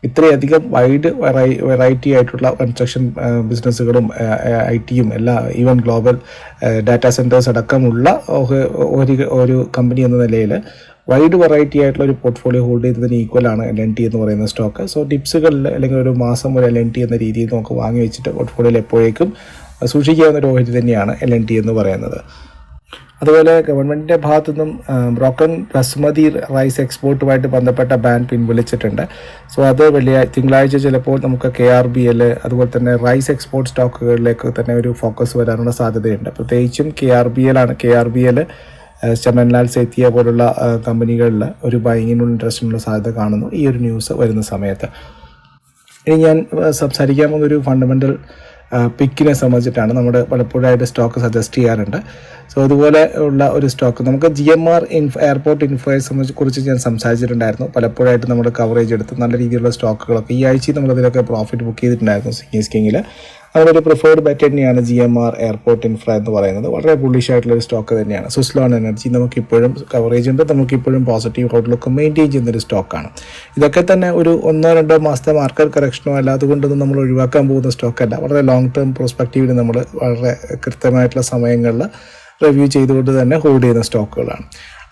ഇത്രയധികം വൈഡ് വെറൈ വെറൈറ്റി ആയിട്ടുള്ള കൺസ്ട്രക്ഷൻ ബിസിനസ്സുകളും ഐ ടിയും എല്ലാ ഈവൻ ഗ്ലോബൽ ഡാറ്റാ സെന്റേഴ്സ് അടക്കമുള്ള ഒരു- കമ്പനി എന്ന നിലയിൽ വൈഡ് വെറൈറ്റി ആയിട്ടുള്ള ഒരു പോർട്ട്ഫോളിയോ ഹോൾഡ് ചെയ്തതിന് ഈക്വലാണ് എൽ എൻ ടി എന്ന് പറയുന്ന സ്റ്റോക്ക് സോ ടിപ്സുകളിൽ അല്ലെങ്കിൽ ഒരു മാസം ഒരു എൽ എൻ ടി എന്ന രീതിയിൽ നമുക്ക് വാങ്ങി വെച്ചിട്ട് പോർട്ട്ഫോളിയോയിൽ എപ്പോഴേക്കും സൂക്ഷിക്കാവുന്ന ഒരു ഓഹരി തന്നെയാണ് എൽ എൻ ടി എന്ന് പറയുന്നത്. അതുപോലെ ഗവൺമെന്റിന്റെ ഭാഗത്തു നിന്നും ബ്രോക്കൺ ബസ്മതി റൈസ് എക്സ്പോർട്ടുമായിട്ട് ബന്ധപ്പെട്ട ബാൻ പിൻവലിച്ചിട്ടുണ്ട്. സോ അത് വെള്ളിയാ തിങ്കളാഴ്ച ചിലപ്പോൾ നമുക്ക് കെ ആർ ബി എൽ അതുപോലെ തന്നെ റൈസ് എക്സ്പോർട്ട് സ്റ്റോക്കുകളിലേക്ക് തന്നെ ഒരു ഫോക്കസ് വരാനുള്ള സാധ്യതയുണ്ട്. പ്രത്യേകിച്ചും കെ ആർ ബി എൽ ആണ്. K R B L Chamanlal Sethia പോലുള്ള കമ്പനികളിൽ ഒരു ബൈങ്ങിനുള്ള ഇൻട്രസ്റ്റിനുള്ള സാധ്യത കാണുന്നു ഈ ഒരു ന്യൂസ് വരുന്ന സമയത്ത്. ഇനി ഞാൻ സംസാരിക്കാൻ പോകുന്ന ഒരു ഫണ്ടമെന്റൽ പിക്കിനെ സംബന്ധിച്ചിട്ടാണ് നമ്മൾ പലപ്പോഴായിട്ട് സ്റ്റോക്ക് സജസ്റ്റ് ചെയ്യാറുണ്ട്. സോ അതുപോലെ ഉള്ള ഒരു സ്റ്റോക്ക് നമുക്ക് G M R infra airport ഇൻഫോയെ സംബന്ധിച്ച് കുറിച്ച് ഞാൻ സംസാരിച്ചിട്ടുണ്ടായിരുന്നു. പലപ്പോഴായിട്ട് നമ്മൾ കവറേജ് എടുത്ത് നല്ല രീതിയിലുള്ള സ്റ്റോക്കുകളൊക്കെ ഈ ആഴ്ച നമ്മൾ അതിലൊക്കെ പ്രോഫിറ്റ് ബുക്ക് ചെയ്തിട്ടുണ്ടായിരുന്നു സ്കിങ്ങിൽ അതിനൊരു പ്രിഫേർഡ് ബെറ്റ് തന്നെയാണ് G M R airport infra എന്ന് പറയുന്നത്. വളരെ ബുള്ളിഷ് ആയിട്ടുള്ള ഒരു സ്റ്റോക്ക് തന്നെയാണ്. സുസ്ലോൺ എനർജി നമുക്കിപ്പോഴും കവറേജ് ഉണ്ട്. നമുക്കിപ്പോഴും പോസിറ്റീവ് ഔട്ട്ലുക്ക് മെയിന്റെയിൻ ചെയ്യുന്ന ഒരു സ്റ്റോക്കാണ് ഇതൊക്കെ തന്നെ ഒരു ഒന്നോ രണ്ടോ മാസത്തെ മാർക്കറ്റ് കറക്ഷനോ അല്ല അതുകൊണ്ടൊന്നും നമ്മൾ ഒഴിവാക്കാൻ പോകുന്ന സ്റ്റോക്കല്ല വളരെ ലോങ് ടേം പ്രോസ്പെക്റ്റീവിൽ നമ്മൾ വളരെ കൃത്യമായിട്ടുള്ള സമയങ്ങളിൽ റിവ്യൂ ചെയ്തുകൊണ്ട് തന്നെ ഹോൾഡ് ചെയ്യുന്ന സ്റ്റോക്കുകളാണ്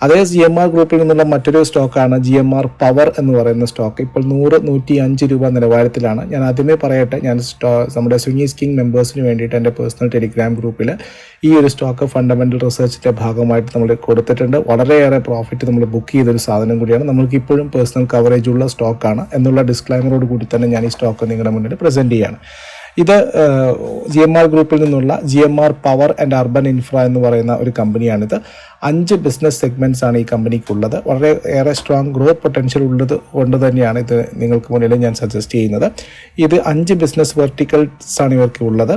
അതേ ജി എം ആർ ഗ്രൂപ്പിൽ നിന്നുള്ള മറ്റൊരു സ്റ്റോക്കാണ് ജി എം ആർ പവർ എന്ന് പറയുന്ന സ്റ്റോക്ക് ഇപ്പോൾ നൂറ് നൂറ്റി അഞ്ച് രൂപ നിലവാരത്തിലാണ്. ഞാൻ ആദ്യമേ പറയട്ടെ ഞാൻ സ്റ്റോ നമ്മുടെ സുനി സ്കിങ് മെമ്പേഴ്സിന് വേണ്ടിയിട്ട് എന്റെ പേഴ്സണൽ ടെലിഗ്രാം ഗ്രൂപ്പിൽ ഈ ഒരു സ്റ്റോക്ക് ഫണ്ടമെന്റൽ റിസർച്ചിന്റെ ഭാഗമായിട്ട് നമ്മൾ കൊടുത്തിട്ടുണ്ട്. വളരെയേറെ പ്രോഫിറ്റ് നമ്മൾ ബുക്ക് ചെയ്തൊരു സാധനം കൂടിയാണ്. നമ്മൾക്ക് ഇപ്പോഴും പേഴ്സണൽ കവറേജ് ഉള്ള സ്റ്റോക്കാണ് എന്നുള്ള ഡിസ്ക്ലൈമറോട് കൂടി തന്നെ ഞാൻ ഈ സ്റ്റോക്ക് നിങ്ങളുടെ മുന്നിൽ പ്രസന്റ് ചെയ്യാണ്. ഇത് ജി എം ആർ ഗ്രൂപ്പിൽ നിന്നുള്ള G M R power and urban infra എന്ന് പറയുന്ന ഒരു കമ്പനിയാണിത്. അഞ്ച് ബിസിനസ് സെഗ്മെന്റ്സ് ആണ് ഈ കമ്പനിക്കുള്ളത്. വളരെ ഏറെ സ്ട്രോങ് ഗ്രോത്ത് പൊട്ടൻഷ്യൽ ഉള്ളത് കൊണ്ട് തന്നെയാണ് ഇത് നിങ്ങൾക്ക് മുന്നിൽ ഞാൻ സജസ്റ്റ് ചെയ്യുന്നത്. ഇത് അഞ്ച് ബിസിനസ് വെർട്ടിക്കൽസ് ആണ് ഇവർക്ക് ഉള്ളത്.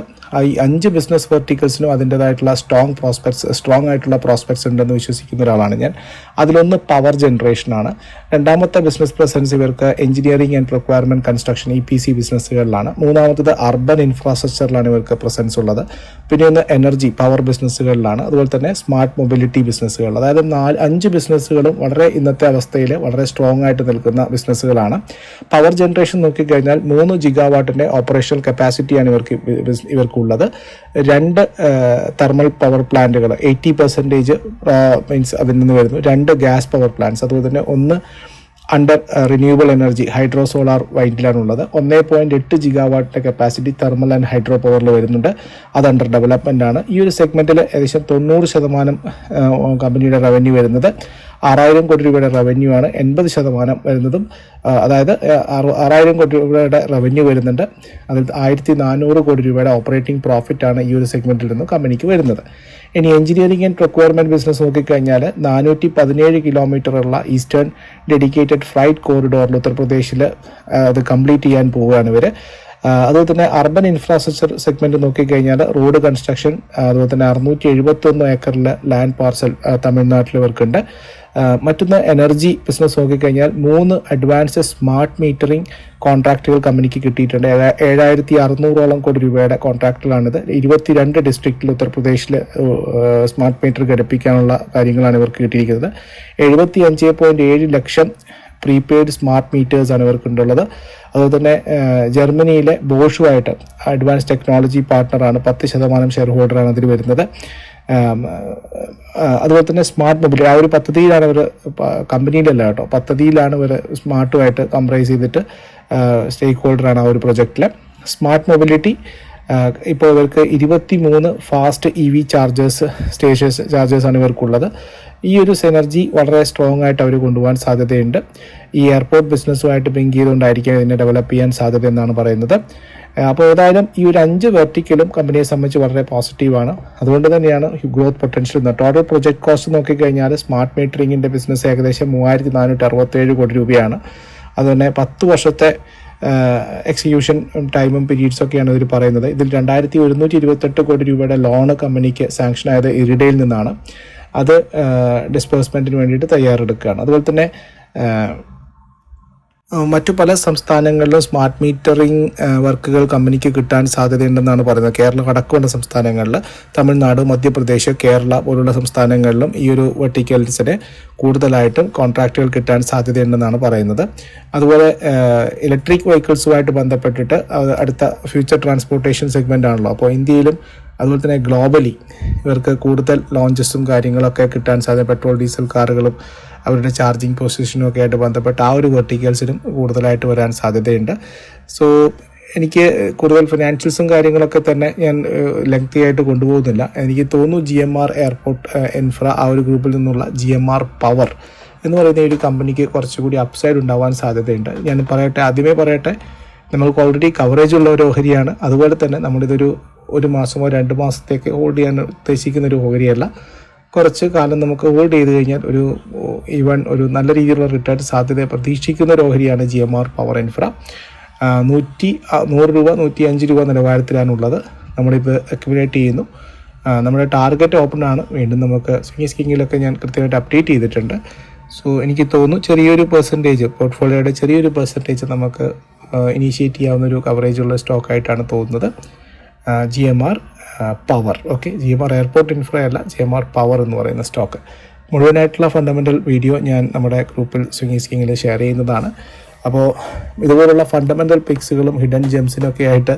ഈ അഞ്ച് ബിസിനസ് വെർട്ടിക്കൽസിനും അതിന്റെതായിട്ടുള്ള സ്ട്രോങ് പ്രോസ്പെക്ട്സ് സ്ട്രോങ് ആയിട്ടുള്ള പ്രോസ്പെക്ട്സ് ഉണ്ടെന്ന് വിശ്വസിക്കുന്ന ഒരാളാണ് ഞാൻ. അതിലൊന്ന് പവർ ജനറേഷൻ ആണ്. രണ്ടാമത്തെ ബിസിനസ് പ്രസൻസ് ഇവർക്ക് engineering and requirement construction E P C ബിസിനസ്സുകളിലാണ് മൂന്നാമത്തത് അർബൻ ഇൻഫ്രാസ്ട്രക്ചറിലാണ് ഇവർക്ക് പ്രസൻസ് ഉള്ളത്. പിന്നെ ഒന്ന് എനർജി പവർ ബിസിനസ്സുകളിലാണ് അതുപോലെ തന്നെ സ്മാർട്ട് മൊബിലിറ്റി ബിസിനസ്സുകൾ അതായത് നാല് അഞ്ച് ബിസിനസ്സുകളും വളരെ ഇന്നത്തെ അവസ്ഥയിൽ വളരെ സ്ട്രോങ് ആയിട്ട് നിൽക്കുന്ന ബിസിനസ്സുകളാണ് പവർ ജനറേഷൻ നോക്കിക്കഴിഞ്ഞാൽ മൂന്ന് ജിഗാവാട്ടിന്റെ ഓപ്പറേഷണൽ കപ്പാസിറ്റിയാണ് ഇവർക്ക് ഇവർക്കുള്ളത്. രണ്ട് തെർമൽ പവർ പ്ലാന്റുകൾ എയ്റ്റി പെർസെന്റേജ് മീൻസ് അതിൽ നിന്ന് വരുന്നു. രണ്ട് ഗ്യാസ് പവർ പ്ലാന്റ്സ് അതുപോലെ തന്നെ ഒന്ന് under renewable energy hydro solar വൈൻഡിലാണുള്ളത് ഒന്നേ പോയിന്റ് എട്ട് ജിഗാവാട്ടിന്റെ കപ്പാസിറ്റി തെർമൽ ആൻഡ് ഹൈഡ്രോ പവറിൽ വരുന്നുണ്ട്. അത് അണ്ടർ ഡെവലപ്മെന്റ് ആണ്. ഈ ഒരു സെഗ്മെന്റിൽ ഏകദേശം തൊണ്ണൂറ് ശതമാനം കമ്പനിയുടെ റവന്യൂ വരുന്നത്. ആറായിരം കോടി രൂപയുടെ റവന്യൂ ആണ് എൺപത് ശതമാനം വരുന്നതും അതായത് ആറായിരം കോടി രൂപയുടെ റവന്യൂ വരുന്നുണ്ട്. അതിൽ ആയിരത്തി നാനൂറ് കോടി രൂപയുടെ ഓപ്പറേറ്റിംഗ് പ്രോഫിറ്റ് ആണ് ഈ ഒരു സെഗ്മെന്റിൽ നിന്ന് കമ്പനിക്ക് വരുന്നത്. ഇനി എഞ്ചിനീയറിംഗ് ആൻഡ് പ്രൊക്വയർമെന്റ് ബിസിനസ് നോക്കിക്കഴിഞ്ഞാൽ നാനൂറ്റി പതിനേഴ് കിലോമീറ്റർ ഉള്ള ഈസ്റ്റേൺ ഡെഡിക്കേറ്റഡ് ഫ്ലൈറ്റ് കോറിഡോറിൽ ഉത്തർപ്രദേശിൽ അത് കംപ്ലീറ്റ് ചെയ്യാൻ പോവുകയാണ് ഇവർ അതുപോലെ തന്നെ അർബൻ ഇൻഫ്രാസ്ട്രക്ചർ സെഗ്മെന്റ് നോക്കിക്കഴിഞ്ഞാൽ റോഡ് കൺസ്ട്രക്ഷൻ അതുപോലെ തന്നെ അറുന്നൂറ്റി എഴുപത്തി ഒന്ന് ഏക്കറിൽ ലാൻഡ് പാർസൽ തമിഴ്നാട്ടിൽ ഇവർക്കുണ്ട്. മറ്റൊന്ന് എനർജി ബിസിനസ് നോക്കിക്കഴിഞ്ഞാൽ മൂന്ന് അഡ്വാൻസ് സ്മാർട്ട് മീറ്ററിംഗ് കോൺട്രാക്റ്റുകൾ കമ്പനിക്ക് കിട്ടിയിട്ടുണ്ട്. ഏഴാ- ഏഴായിരത്തി അറുന്നൂറോളം കോടി രൂപയുടെ കോൺട്രാക്റ്റുകളാണിത് ഇരുപത്തിരണ്ട് ഡിസ്ട്രിക്റ്റിൽ ഉത്തർപ്രദേശിൽ സ്മാർട്ട് മീറ്റർ ഘടിപ്പിക്കാനുള്ള കാര്യങ്ങളാണ് ഇവർക്ക് കിട്ടിയിരിക്കുന്നത്. എഴുപത്തി അഞ്ച് പോയിന്റ് ഏഴ് ലക്ഷം പ്രീപെയ്ഡ് സ്മാർട്ട് മീറ്റേഴ്സാണ് ഇവർക്കുണ്ടുള്ളത്. അതുപോലെ തന്നെ ജർമ്മനിയിലെ ബോഷുമായിട്ട് അഡ്വാൻസ് ടെക്നോളജി പാർട്ട്ണറാണ് പത്ത് ശതമാനം ഷെയർ ഹോൾഡറാണ് അതിൽ വരുന്നത്. അതുപോലെ തന്നെ സ്മാർട്ട് മൊബൈൽ ആ ഒരു പദ്ധതിയിലാണ് ഇവർ കമ്പനിയിലല്ല കേട്ടോ പദ്ധതിയിലാണ് ഇവർ സ്മാർട്ടുമായിട്ട് കംപ്രൈസ് ചെയ്തിട്ട് സ്റ്റേക്ക് ഹോൾഡറാണ് ആ ഒരു പ്രൊജക്റ്റിൽ സ്മാർട്ട് മൊബിലിറ്റി ഇപ്പോൾ ഇവർക്ക് ഇരുപത്തി മൂന്ന് fast E V chargers stations ചാർജേഴ്സാണ് ഇവർക്കുള്ളത്. ഈ ഒരു സെനർജി വളരെ സ്ട്രോങ് ആയിട്ട് അവർ കൊണ്ടുപോകാൻ സാധ്യതയുണ്ട്. ഈ എയർപോർട്ട് ബിസിനസ്സുമായിട്ട് ബിങ്ക് ചെയ്തുകൊണ്ടായിരിക്കും ഇതിനെ ഡെവലപ്പ് ചെയ്യാൻ സാധ്യത എന്നാണ് പറയുന്നത്. അപ്പോൾ ഏതായാലും ഈ ഒരു അഞ്ച് വെർട്ടിക്കലും കമ്പനിയെ സംബന്ധിച്ച് വളരെ പോസിറ്റീവാണ് അതുകൊണ്ട് തന്നെയാണ് growth potential total project cost നോക്കിക്കഴിഞ്ഞാൽ സ്മാർട്ട് മീറ്ററിങ്ങിന്റെ ബിസിനസ് ഏകദേശം മൂവായിരത്തി നാനൂറ്റി അറുപത്തേഴ് കോടി രൂപയാണ്. അതുതന്നെ പത്ത് വർഷത്തെ എക്സിക്യൂഷൻ ടൈമും പീരീഡ്സ് ഒക്കെയാണ് ഇതിൽ പറയുന്നത്. ഇതിൽ രണ്ടായിരത്തി ഒരുന്നൂറ്റി ഇരുപത്തെട്ട് കോടി രൂപയുടെ ലോണ് കമ്പനിക്ക് സാങ്ഷൻ ആയത് ഇറിഡയിൽ നിന്നാണ്. അത് ഡിസ്പേഴ്സ്മെന്റിന് വേണ്ടിയിട്ട് തയ്യാറെടുക്കുകയാണ്. അതുപോലെ തന്നെ മറ്റു പല സംസ്ഥാനങ്ങളിലും സ്മാർട്ട് മീറ്ററിംഗ് വർക്കുകൾ കമ്പനിക്ക് കിട്ടാൻ സാധ്യതയുണ്ടെന്നാണ് പറയുന്നത്. കേരളം അടക്കമുള്ള സംസ്ഥാനങ്ങളിൽ തമിഴ്നാട് മധ്യപ്രദേശ് കേരള പോലുള്ള സംസ്ഥാനങ്ങളിലും ഈ ഒരു വെർട്ടിക്കൽസിന് കൂടുതലായിട്ടും കോൺട്രാക്റ്റുകൾ കിട്ടാൻ സാധ്യതയുണ്ടെന്നാണ് പറയുന്നത്. അതുപോലെ ഇലക്ട്രിക് വെഹിക്കിൾസുമായിട്ട് ബന്ധപ്പെട്ടിട്ട് അടുത്ത ഫ്യൂച്ചർ ട്രാൻസ്പോർട്ടേഷൻ സെഗ്മെന്റ് ആണല്ലോ. അപ്പോൾ ഇന്ത്യയിലും അതുപോലെ തന്നെ ഗ്ലോബലി ഇവർക്ക് കൂടുതൽ ലോഞ്ചസും കാര്യങ്ങളൊക്കെ കിട്ടാൻ സാധ്യത പെട്രോൾ ഡീസൽ കാറുകളും അവരുടെ ചാർജിങ് പൊസിഷനും ഒക്കെ ആയിട്ട് ബന്ധപ്പെട്ട് ആ ഒരു വെർട്ടിക്കൽസിനും കൂടുതലായിട്ട് വരാൻ സാധ്യതയുണ്ട്. സോ എനിക്ക് കൂടുതൽ ഫിനാൻഷ്യൽസും കാര്യങ്ങളൊക്കെ തന്നെ ഞാൻ ലെങ്തി ആയിട്ട് കൊണ്ടുപോകുന്നില്ല. എനിക്ക് തോന്നുന്നു G M R airport infra ആ ഒരു ഗ്രൂപ്പിൽ നിന്നുള്ള ജി എം ആർ പവർ എന്ന് പറയുന്ന ഒരു കമ്പനിക്ക് കുറച്ചുകൂടി അപ്സൈഡ് ഉണ്ടാവാൻ സാധ്യതയുണ്ട്. ഞാൻ പറയട്ടെ ആദ്യമേ പറയട്ടെ നമ്മൾക്ക് ഓൾറെഡി കവറേജ് ഉള്ള ഒരു ഓഹരിയാണ്. അതുപോലെ തന്നെ നമ്മളിതൊരു ഒരു മാസമോ രണ്ട് മാസത്തേക്ക് ഹോൾഡ് ചെയ്യാൻ ഉദ്ദേശിക്കുന്ന ഒരു ഓഹരിയല്ല. കുറച്ച് കാലം നമുക്ക് ഹോൾഡ് ചെയ്ത് കഴിഞ്ഞാൽ ഒരു ഈവൻ ഒരു നല്ല രീതിയിലുള്ള റിട്ടേൺ സാധ്യത പ്രതീക്ഷിക്കുന്ന ഒരു ഓഹരിയാണ് G M R power infra. നൂറ്റി നൂറ് രൂപ നൂറ്റി അഞ്ച് രൂപ നിലവാരത്തിലാണുള്ളത്. നമ്മളിപ്പോൾ അക്യുമുലേറ്റ് ചെയ്യുന്നു. നമ്മുടെ ടാർഗറ്റ് ഓപ്പൺ ആണ്. വീണ്ടും നമുക്ക് സ്വിങ്ങി സ്കിങ്ങിലൊക്കെ ഞാൻ കൃത്യമായിട്ട് അപ്ഡേറ്റ് ചെയ്തിട്ടുണ്ട്. സോ എനിക്ക് തോന്നുന്നു ചെറിയൊരു പെർസെന്റേജ് പോർട്ട്ഫോളിയോയുടെ ചെറിയൊരു പെർസെന്റേജ് നമുക്ക് ഇനീഷ്യേറ്റ് ചെയ്യാവുന്ന ഒരു കവറേജ് ഉള്ള സ്റ്റോക്കായിട്ടാണ് തോന്നുന്നത്. G M R power okay G M R airport infra അല്ല ജി എം ആർ പവർ എന്ന് പറയുന്ന സ്റ്റോക്ക് മുഴുവനായിട്ടുള്ള ഫണ്ടമെന്റൽ വീഡിയോ ഞാൻ നമ്മുടെ ഗ്രൂപ്പിൽ സ്വിംഗി സ്കിങ്ങിൽ ഷെയർ ചെയ്യുന്നതാണ്. അപ്പോൾ ഇതുപോലുള്ള ഫണ്ടമെന്റൽ പിക്സുകളും ഹിഡൻ ജെംസിനൊക്കെ ആയിട്ട്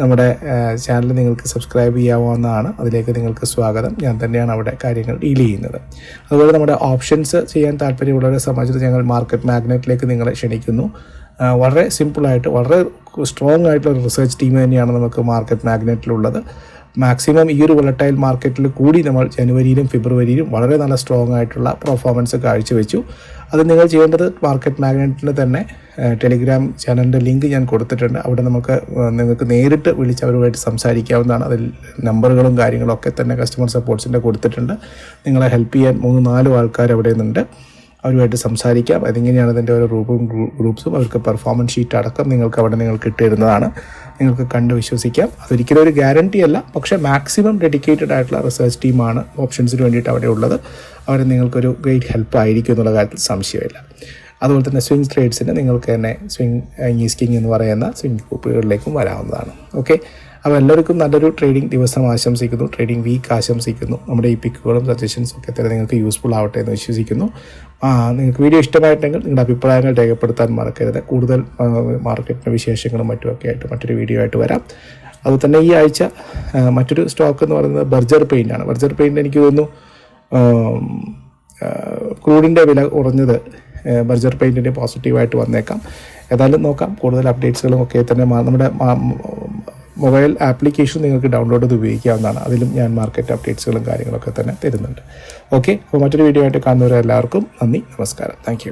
നമ്മുടെ ചാനൽ നിങ്ങൾക്ക് സബ്സ്ക്രൈബ് ചെയ്യാവുന്നതാണ്. അതിലേക്ക് നിങ്ങൾക്ക് സ്വാഗതം. ഞാൻ തന്നെയാണ് അവിടെ കാര്യങ്ങൾ ഡീൽ ചെയ്യുന്നത്. അതുപോലെ നമ്മുടെ ഓപ്ഷൻസ് ചെയ്യാൻ താല്പര്യമുള്ളവരെ സംബന്ധിച്ച് ഞങ്ങൾ മാർക്കറ്റ് മാഗ്നറ്റിലേക്ക് നിങ്ങളെ ക്ഷണിക്കുന്നു. വളരെ സിമ്പിളായിട്ട് വളരെ സ്ട്രോങ് ആയിട്ടുള്ള റിസർച്ച് ടീം തന്നെയാണ് നമുക്ക് മാർക്കറ്റ് മാഗ്നറ്റിലുള്ളത് മാക്സിമം ഈ ഒരു വെളട്ടൈൽ മാർക്കറ്റിൽ കൂടി നമ്മൾ ജനുവരിയിലും ഫെബ്രുവരിയിലും വളരെ നല്ല സ്ട്രോങ് ആയിട്ടുള്ള പെർഫോമൻസ് കാഴ്ചവെച്ചു. അത് നിങ്ങൾ ചെയ്യേണ്ടത് മാർക്കറ്റ് മാഗ്നറ്റിന് തന്നെ ടെലിഗ്രാം ചാനലിന്റെ ലിങ്ക് ഞാൻ കൊടുത്തിട്ടുണ്ട്. അവിടെ നമുക്ക് നിങ്ങൾക്ക് നേരിട്ട് വിളിച്ച് അവരുമായിട്ട് സംസാരിക്കാവുന്നതാണ്. അതിൽ നമ്പറുകളും കാര്യങ്ങളൊക്കെ തന്നെ കസ്റ്റമർ സപ്പോർട്ട്സിന്റെ കൊടുത്തിട്ടുണ്ട്. നിങ്ങളെ ഹെൽപ്പ് ചെയ്യാൻ മൂന്ന് നാലും ആൾക്കാർ അവിടെ നിന്നുണ്ട്. അവരുമായിട്ട് സംസാരിക്കാം. അതെങ്ങനെയാണ് അതിന്റെ ഓരോ ഗ്രൂപ്പും ഗ്രൂപ്പ്സും അവർക്ക് പെർഫോമൻസ് ഷീറ്റ് അടക്കം നിങ്ങൾക്ക് അവിടെ നിങ്ങൾക്ക് ഇട്ടിരുന്നതാണ് നിങ്ങൾക്ക് കണ്ട് വിശ്വസിക്കാം. അതൊരിക്കലും ഒരു ഗ്യാരണ്ടി അല്ല. പക്ഷേ മാക്സിമം ഡെഡിക്കേറ്റഡ് ആയിട്ടുള്ള റിസർച്ച് ടീമാണ് ഓപ്ഷൻസിന് വേണ്ടിയിട്ട് അവിടെ ഉള്ളത്. അവർ നിങ്ങൾക്കൊരു ഗ്രേറ്റ് ഹെൽപ്പ് ആയിരിക്കും എന്നുള്ള കാര്യത്തിൽ സംശയമില്ല. അതുപോലെ തന്നെ സ്വിംഗ് ട്രേഡ്സിന് നിങ്ങൾക്ക് തന്നെ സ്വിംഗ് ഈസ്കിങ് എന്ന് പറയുന്ന സ്വിംഗ് ഗ്രൂപ്പുകളിലേക്കും വരാവുന്നതാണ്. ഓക്കെ അപ്പോൾ എല്ലാവർക്കും നല്ലൊരു ട്രേഡിംഗ് ദിവസം ആശംസിക്കുന്നു. ട്രേഡിംഗ് വീക്ക് ആശംസിക്കുന്നു. നമ്മുടെ ഈ പിക്കുകളും സജഷൻസും ഒക്കെ തന്നെ നിങ്ങൾക്ക് യൂസ്ഫുൾ ആവട്ടെ എന്ന് വിശ്വസിക്കുന്നു. നിങ്ങൾക്ക് വീഡിയോ ഇഷ്ടമായിട്ടെങ്കിൽ നിങ്ങളുടെ അഭിപ്രായങ്ങൾ രേഖപ്പെടുത്താൻ മറക്കരുത്. കൂടുതൽ മാർക്കറ്റിന്റെ വിശേഷങ്ങളും മറ്റുമൊക്കെ ആയിട്ട് മറ്റൊരു വീഡിയോ ആയിട്ട് വരാം. അതുപോലെ തന്നെ ഈ ആഴ്ച മറ്റൊരു സ്റ്റോക്ക് എന്ന് പറയുന്നത് ബർജർ പെയിന്റ് ആണ്. ബർജർ പെയിന്റ് എനിക്ക് തോന്നുന്നു ക്രൂഡിന്റെ വില കുറഞ്ഞത് ബർജർ പെയിന്റിന്റെ പോസിറ്റീവായിട്ട് വന്നേക്കാം. ഏതായാലും നോക്കാം. കൂടുതൽ അപ്ഡേറ്റ്സുകളും ഒക്കെ തന്നെ നമ്മുടെ മൊബൈൽ ആപ്ലിക്കേഷൻ നിങ്ങൾക്ക് ഡൗൺലോഡ് ചെയ്ത് ഉപയോഗിക്കാവുന്നതാണ്. അതിലും ഞാൻ മാർക്കറ്റ് അപ്ഡേറ്റ്സുകളും കാര്യങ്ങളൊക്കെ തന്നെ തരുന്നുണ്ട്. ഓക്കെ അപ്പോൾ മറ്റൊരു വീഡിയോ ആയിട്ട് കാണുന്നവരെല്ലാവർക്കും നന്ദി നമസ്കാരം. താങ്ക്